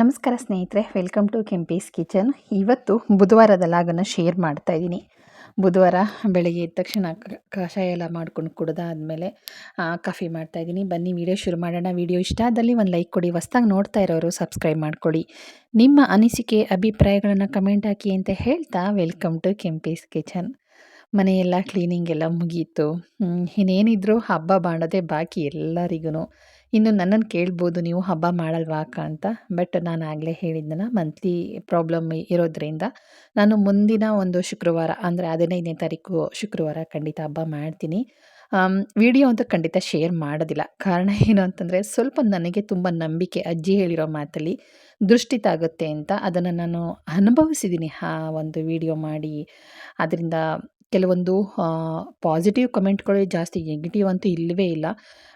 ನಮಸ್ಕಾರ ಸ್ನೇಹಿತರೆ welcome to Kempi's kitchen ಇವತ್ತು ಬುಧವಾರದ ಲಾಗನ್ನು ಶೇರ್ ಮಾಡ್ತಾ ಇದ್ದೀನಿ. ಬುಧವಾರ ಬೆಳಗ್ಗೆ ಎದ್ದ ತಕ್ಷಣ ಕಷಾಯ ಎಲ್ಲ ಮಾಡ್ಕೊಂಡು ಕುಡ್ದಾದ್ಮೇಲೆ ಕಾಫಿ ಮಾಡ್ತಾ ಇದ್ದೀನಿ. ಬನ್ನಿ ವಿಡಿಯೋ ಶುರು ಮಾಡೋಣ. ವಿಡಿಯೋ ಇಷ್ಟ ಆದಲ್ಲಿ ಒಂದು ಲೈಕ್ ಕೊಡಿ. ಹೊಸ್ದಾಗಿ ನೋಡ್ತಾ ಇರೋರು ಸಬ್ಸ್ಕ್ರೈಬ್ ಮಾಡ್ಕೊಳ್ಳಿ. ನಿಮ್ಮ ಅನಿಸಿಕೆ, ಅಭಿಪ್ರಾಯಗಳನ್ನು ಕಮೆಂಟ್ ಹಾಕಿ ಅಂತ ಹೇಳ್ತಾ ವೆಲ್ಕಮ್ ಟು ಕೆಂಪೀಸ್ ಕಿಚನ್ ಮನೆಯೆಲ್ಲ ಕ್ಲೀನಿಂಗ್ ಎಲ್ಲ ಮುಗೀತು. ಇನ್ನೇನಿದ್ರು ಹಬ್ಬ ಮಾಡೋದೇ ಬಾಕಿ ಎಲ್ಲರಿಗೂ ಇನ್ನು ನನ್ನನ್ನು ಕೇಳ್ಬೋದು, ನೀವು ಹಬ್ಬ ಮಾಡಲ್ವಾ ಅಂತ. ಬಟ್ ನಾನು ಆಗಲೇ ಹೇಳಿದ್ನಲ್ಲ ಮಂತ್ಲಿ ಪ್ರಾಬ್ಲಮ್ ಇರೋದ್ರಿಂದ ನಾನು ಮುಂದಿನ ಒಂದು ಶುಕ್ರವಾರ, ಅಂದರೆ ಹದಿನೈದನೇ ತಾರೀಕು ಶುಕ್ರವಾರ ಖಂಡಿತ ಹಬ್ಬ ಮಾಡ್ತೀನಿ. ವಿಡಿಯೋ ಅಂತೂ ಖಂಡಿತ ಶೇರ್ ಮಾಡೋದಿಲ್ಲ. ಕಾರಣ ಏನು ಅಂತಂದರೆ ಸ್ವಲ್ಪ ನನಗೆ ತುಂಬ ನಂಬಿಕೆ, ಅಜ್ಜಿ ಹೇಳಿರೋ ಮಾತಲ್ಲಿ ದೃಷ್ಟಿ ತಾಗುತ್ತೆ ಅಂತ ಅದನ್ನು ನಾನು ಅನುಭವಿಸಿದ್ದೀನಿ ಆ ಒಂದು ವಿಡಿಯೋ ಮಾಡಿ. ಅದರಿಂದ ಕೆಲವೊಂದು ಪಾಸಿಟಿವ್ ಕಮೆಂಟ್ಗಳು ಜಾಸ್ತಿ ನೆಗೆಟಿವ್ ಅಂತೂ ಇಲ್ಲವೇ ಇಲ್ಲ.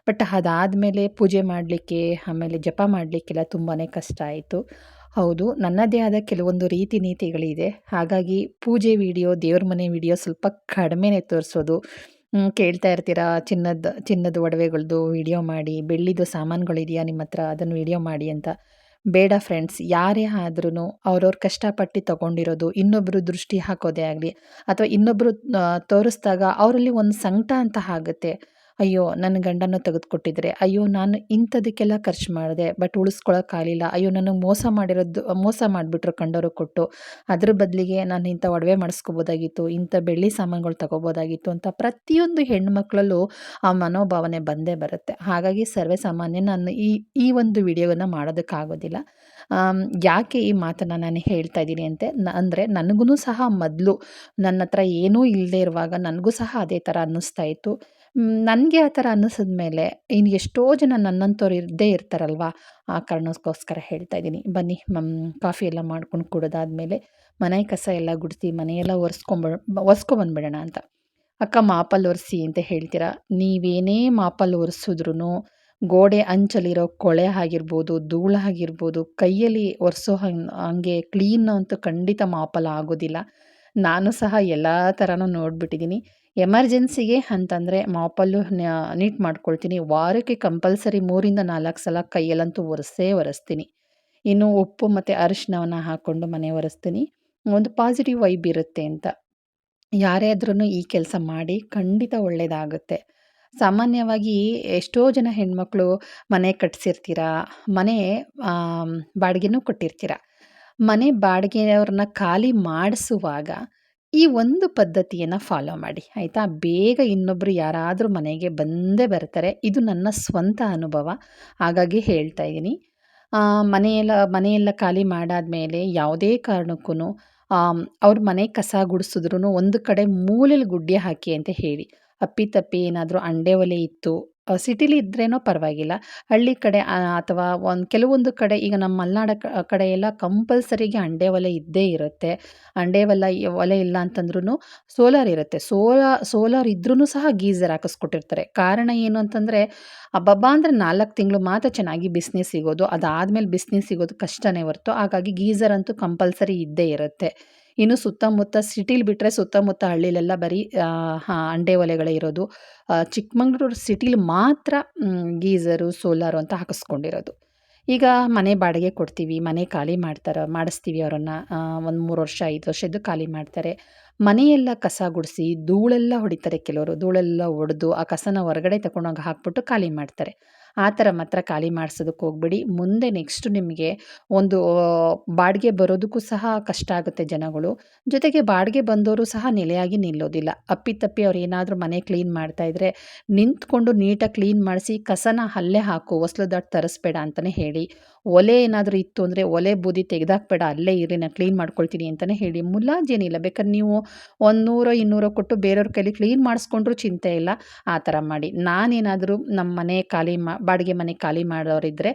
ಬಟ್ ಅದಾದಮೇಲೆ ಪೂಜೆ ಮಾಡಲಿಕ್ಕೆ, ಆಮೇಲೆ ಜಪ ಮಾಡಲಿಕ್ಕೆಲ್ಲ ತುಂಬಾ ಕಷ್ಟ ಆಯಿತು. ಹೌದು, ನನ್ನದೇ ಆದ ಕೆಲವೊಂದು ರೀತಿ ನೀತಿಗಳಿದೆ. ಹಾಗಾಗಿ ಪೂಜೆ ವಿಡಿಯೋ, ದೇವ್ರ ಮನೆ ವಿಡಿಯೋ ಸ್ವಲ್ಪ ಕಡಿಮೆನೇ ತೋರಿಸೋದು. ಕೇಳ್ತಾ ಇರ್ತೀರಾ, ಚಿನ್ನದ ಚಿನ್ನದ ಒಡವೆಗಳದ್ದು ವಿಡಿಯೋ ಮಾಡಿ, ಬೆಳ್ಳಿದು ಸಾಮಾನುಗಳಿದೆಯಾ ನಿಮ್ಮ ಹತ್ರ, ಅದನ್ನು ವಿಡಿಯೋ ಮಾಡಿ ಅಂತ. ಬೇಡ ಫ್ರೆಂಡ್ಸ್ ಯಾರೇ ಆದ್ರೂ ಅವ್ರವ್ರ ಕಷ್ಟಪಟ್ಟು ತಗೊಂಡಿರೋದು ಇನ್ನೊಬ್ಬರು ದೃಷ್ಟಿ ಹಾಕೋದೇ ಆಗಲಿ, ಅಥವಾ ಇನ್ನೊಬ್ಬರು ತೋರಿಸ್ದಾಗ ಅವರಲ್ಲಿ ಒಂದು ಸಂಕಟ ಅಂತ ಆಗುತ್ತೆ. ಅಯ್ಯೋ, ನನ್ನ ಗಂಡನ ತೆಗೆದುಕೊಟ್ಟಿದ್ರೆ, ಅಯ್ಯೋ, ನಾನು ಇಂಥದಕ್ಕೆಲ್ಲ ಖರ್ಚು ಮಾಡಿದೆ, ಬಟ್ ಉಳಿಸ್ಕೊಳಕ್ಕಾಗಲಿಲ್ಲ ಅಯ್ಯೋ, ನನಗೆ ಮೋಸ ಮಾಡಿರೋದು, ಮೋಸ ಮಾಡಿಬಿಟ್ರು ಕಂಡವರು ಕೊಟ್ಟು. ಅದ್ರ ಬದಲಿಗೆ ನಾನು ಇಂಥ ಒಡವೆ ಮಾಡಿಸ್ಕೋಬೋದಾಗಿತ್ತು, ಇಂಥ ಬೆಳ್ಳಿ ಸಾಮಾನುಗಳು ತಗೋಬೋದಾಗಿತ್ತು ಅಂತ ಪ್ರತಿಯೊಂದು ಹೆಣ್ಮಕ್ಳಲ್ಲೂ ಆ ಮನೋಭಾವನೆ ಬಂದೇ ಬರುತ್ತೆ. ಹಾಗಾಗಿ ಸರ್ವೇ ಸಾಮಾನ್ಯ ನಾನು ಈ ಈ ಒಂದು ವಿಡಿಯೋವನ್ನು ಮಾಡೋದಕ್ಕಾಗೋದಿಲ್ಲ. ಯಾಕೆ ಈ ಮಾತನ್ನು ನಾನು ಹೇಳ್ತಾ ಇದ್ದೀನಿ ಅಂತೆ, ನ, ಅಂದರೆ ನನಗೂ ಸಹ ಮೊದಲು ನನ್ನ ಹತ್ರ ಏನೂ ಇಲ್ಲದೆ ಇರುವಾಗ ನನಗೂ ಸಹ ಅದೇ ಥರ ಅನ್ನಿಸ್ತಾ ಇತ್ತು. ನನಗೆ ಆ ಥರ ಅನ್ನಿಸಿದ ಮೇಲೆ ಇನ್ನು ಎಷ್ಟೋ ಜನ ನನ್ನಂಥವ್ರು ಇದ್ದೇ ಇರ್ತಾರಲ್ವ, ಆ ಕಾರಣಕ್ಕೋಸ್ಕರ ಹೇಳ್ತಾ ಇದ್ದೀನಿ. ಬನ್ನಿ ಮಮ್ ಕಾಫಿ ಎಲ್ಲ ಮಾಡ್ಕೊಂಡು ಕುಡಿದಾದ್ಮೇಲೆ ಮನೆ ಕಸ ಎಲ್ಲ ಗುಡಿಸಿ, ಮನೆಯೆಲ್ಲ ಒರೆಸ್ಕೊಂಬ ಒರೆಸ್ಕೊಂಬಂದ್ಬಿಡೋಣ ಅಂತ. ಅಕ್ಕ ಮಾಪಲ್ಲಿ ಒರೆಸಿ ಅಂತ ಹೇಳ್ತೀರಾ? ನೀವೇನೇ ಮಾಪಲ್ಲಿ ಒರೆಸಿದ್ರು ಗೋಡೆ ಅಂಚಲ್ಲಿರೋ ಕೊಳೆ ಆಗಿರ್ಬೋದು, ಧೂಳು ಆಗಿರ್ಬೋದು, ಕೈಯಲ್ಲಿ ಒರೆಸೋ ಹಂಗೆ ಹಂಗೆ ಕ್ಲೀನ್ ಅಂತೂ ಖಂಡಿತ ಮಾಪಲ್ಲ ಆಗೋದಿಲ್ಲ. ನಾನು ಸಹ ಎಲ್ಲ ಥರನೂ ನೋಡಿಬಿಟ್ಟಿದ್ದೀನಿ. ಎಮರ್ಜೆನ್ಸಿಗೆ ಅಂತಂದರೆ ಮಾಪಲ್ಲು ನೀಟ್ ಮಾಡ್ಕೊಳ್ತೀನಿ. ವಾರಕ್ಕೆ ಕಂಪಲ್ಸರಿ ಮೂರಿಂದ ನಾಲ್ಕು ಸಲ ಕೈಯಲ್ಲಂತೂ ಒರೆಸೇ ಒರೆಸ್ತೀನಿ. ಇನ್ನು ಉಪ್ಪು ಮತ್ತು ಅರಿಶಿನವನ್ನು ಹಾಕ್ಕೊಂಡು ಮನೆ ಒರೆಸ್ತೀನಿ. ಒಂದು ಪಾಸಿಟಿವ್ ವೈಬ್ ಇರುತ್ತೆ ಅಂತ. ಯಾರೇ ಆದ್ರೂ ಈ ಕೆಲಸ ಮಾಡಿ ಖಂಡಿತ ಒಳ್ಳೆಯದಾಗುತ್ತೆ ಸಾಮಾನ್ಯವಾಗಿ ಎಷ್ಟೋ ಜನ ಹೆಣ್ಮಕ್ಳು ಮನೆ ಕಟ್ಸಿರ್ತೀರ, ಮನೆ ಬಾಡಿಗೆನೂ ಕೊಟ್ಟಿರ್ತೀರ. ಮನೆ ಬಾಡಿಗೆಯವ್ರನ್ನ ಖಾಲಿ ಮಾಡಿಸುವಾಗ ಈ ಒಂದು ಪದ್ಧತಿಯನ್ನು ಫಾಲೋ ಮಾಡಿ, ಆಯಿತಾ? ಬೇಗ ಇನ್ನೊಬ್ಬರು ಯಾರಾದರೂ ಮನೆಗೆ ಬಂದೇ ಬರ್ತಾರೆ. ಇದು ನನ್ನ ಸ್ವಂತ ಅನುಭವ. ಹಾಗಾಗಿ ಹೇಳ್ತಾ ಇದ್ದೀನಿ. ಮನೆಯೆಲ್ಲ ಮನೆಯೆಲ್ಲ ಖಾಲಿ ಮಾಡಾದ್ಮೇಲೆ ಯಾವುದೇ ಕಾರಣಕ್ಕೂ ಅವ್ರ ಮನೆ ಕಸ ಗುಡಿಸಿದ್ರು ಒಂದು ಕಡೆ ಮೂಲೆಯಲ್ಲಿ ಗುಡ್ಡೆ ಹಾಕಿ ಅಂತ ಹೇಳಿ. ಅಪ್ಪಿತಪ್ಪಿ ಏನಾದರೂ ಅಂಡೆ ಒಲೆ ಇತ್ತು ಸಿಟಿಲಿ ಇದ್ರೇನೋ ಪರವಾಗಿಲ್ಲ. ಹಳ್ಳಿ ಕಡೆ ಅಥವಾ ಒಂದು, ಕೆಲವೊಂದು ಕಡೆ ಈಗ ನಮ್ಮ ಮಲೆನಾಡ ಕಡೆ ಎಲ್ಲ ಕಂಪಲ್ಸರಿಗೆ ಅಂಡೆ ಒಲೆ ಇದ್ದೇ ಇರುತ್ತೆ. ಅಂಡೆ ಒಲೆ ಒಲೆ ಇಲ್ಲ ಅಂತಂದ್ರೂ ಸೋಲಾರ್ ಇರುತ್ತೆ. ಸೋಲಾ, ಸೋಲಾರ್ ಇದ್ರೂ ಸಹ ಗೀಸರ್ ಹಾಕಿಸ್ಕೊಟ್ಟಿರ್ತಾರೆ. ಕಾರಣ ಏನು ಅಂತಂದರೆ ಹಬ್ಬಬ್ಬ ಅಂದರೆ ನಾಲ್ಕು ತಿಂಗಳು ಮಾತ್ರ ಚೆನ್ನಾಗಿ ಬಿಸಿನೀರು ಸಿಗೋದು. ಅದಾದಮೇಲೆ ಬಿಸಿನೀರು ಸಿಗೋದು ಕಷ್ಟನೇ ಹೊರತು. ಹಾಗಾಗಿ ಗೀಸರ್ ಅಂತೂ ಕಂಪಲ್ಸರಿ ಇದ್ದೇ ಇರುತ್ತೆ. ಇನ್ನು ಸುತ್ತಮುತ್ತ ಸಿಟಿಲಿ ಬಿಟ್ಟರೆ ಸುತ್ತಮುತ್ತ ಹಳ್ಳಿಲೆಲ್ಲ ಬರೀ ಹಾ, ಅಂಡೆ ಒಲೆಗಳೇ ಇರೋದು. ಚಿಕ್ಕಮಂಗ್ಳೂರು ಸಿಟಿಲಿ ಮಾತ್ರ ಗೀಝರು ಸೋಲಾರು ಅಂತ ಹಾಕಿಸ್ಕೊಂಡಿರೋದು. ಈಗ ಮನೆ ಬಾಡಿಗೆ ಕೊಡ್ತೀವಿ ಮನೆ ಖಾಲಿ ಮಾಡ್ತಾರೆ ಮಾಡಿಸ್ತೀವಿ ಅವರನ್ನು. ಒಂದು ಮೂರು ವರ್ಷ ಐದು ವರ್ಷದ್ದು ಖಾಲಿ ಮಾಡ್ತಾರೆ. ಮನೆಯೆಲ್ಲ ಕಸ ಗುಡಿಸಿ ಧೂಳೆಲ್ಲ ಹೊಡಿತಾರೆ ಕೆಲವರು. ಧೂಳೆಲ್ಲ ಹೊಡೆದು ಆ ಕಸನ ಹೊರಗಡೆ ತಗೊಂಡೋಗಿ ಹಾಕ್ಬಿಟ್ಟು ಖಾಲಿ ಮಾಡ್ತಾರೆ. ಆ ಥರ ಮಾತ್ರ ಖಾಲಿ ಮಾಡಿಸೋದಕ್ಕೆ ಹೋಗ್ಬೇಡಿ. ಮುಂದೆ ನೆಕ್ಸ್ಟ್ ನಿಮಗೆ ಒಂದು ಬಾಡಿಗೆ ಬರೋದಕ್ಕೂ ಸಹ ಕಷ್ಟ ಆಗುತ್ತೆ ಜನಗಳು. ಜೊತೆಗೆ ಬಾಡಿಗೆ ಬಂದವರು ಸಹ ನೆಲೆಯಾಗಿ ನಿಲ್ಲೋದಿಲ್ಲ. ಅಪ್ಪಿತಪ್ಪಿ ಅವ್ರು ಏನಾದರೂ ಮನೆ ಕ್ಲೀನ್ ಮಾಡ್ತಾ ಇದ್ರೆ ನಿಂತ್ಕೊಂಡು ನೀಟಾಗಿ ಕ್ಲೀನ್ ಮಾಡಿಸಿ ಕಸನ ಅಲ್ಲೇ ಹಾಕು, ಹೊಸ್ಲು ದಾಟ್ ತರಿಸ್ಬೇಡ ಅಂತಲೇ ಹೇಳಿ. ಒಲೆ ಏನಾದರೂ ಇತ್ತು ಅಂದರೆ ಒಲೆ ಬೂದಿ ತೆಗೆದಾಕ್ಬೇಡ ಅಲ್ಲೇ ಇರಿ ನಾನು ಕ್ಲೀನ್ ಮಾಡ್ಕೊಳ್ತೀನಿ ಅಂತಲೇ ಹೇಳಿ. ಮುಲಾಜೇನಿಲ್ಲ ಬೇಕಾದ್ರೆ ನೀವು ಒಂದು ನೂರೋ ಇನ್ನೂರೋ ಕೊಟ್ಟು ಬೇರೆಯವ್ರ ಕೈಲಿ ಕ್ಲೀನ್ ಮಾಡಿಸ್ಕೊಂಡ್ರೂ ಚಿಂತೆ ಇಲ್ಲ. ಆ ಥರ ಮಾಡಿ. ನಾನೇನಾದರೂ ನಮ್ಮ ಮನೆ ಖಾಲಿ ಮಾ, ಬಾಡಿಗೆ ಮನೆ ಖಾಲಿ ಮಾಡೋರಿದ್ದರೆ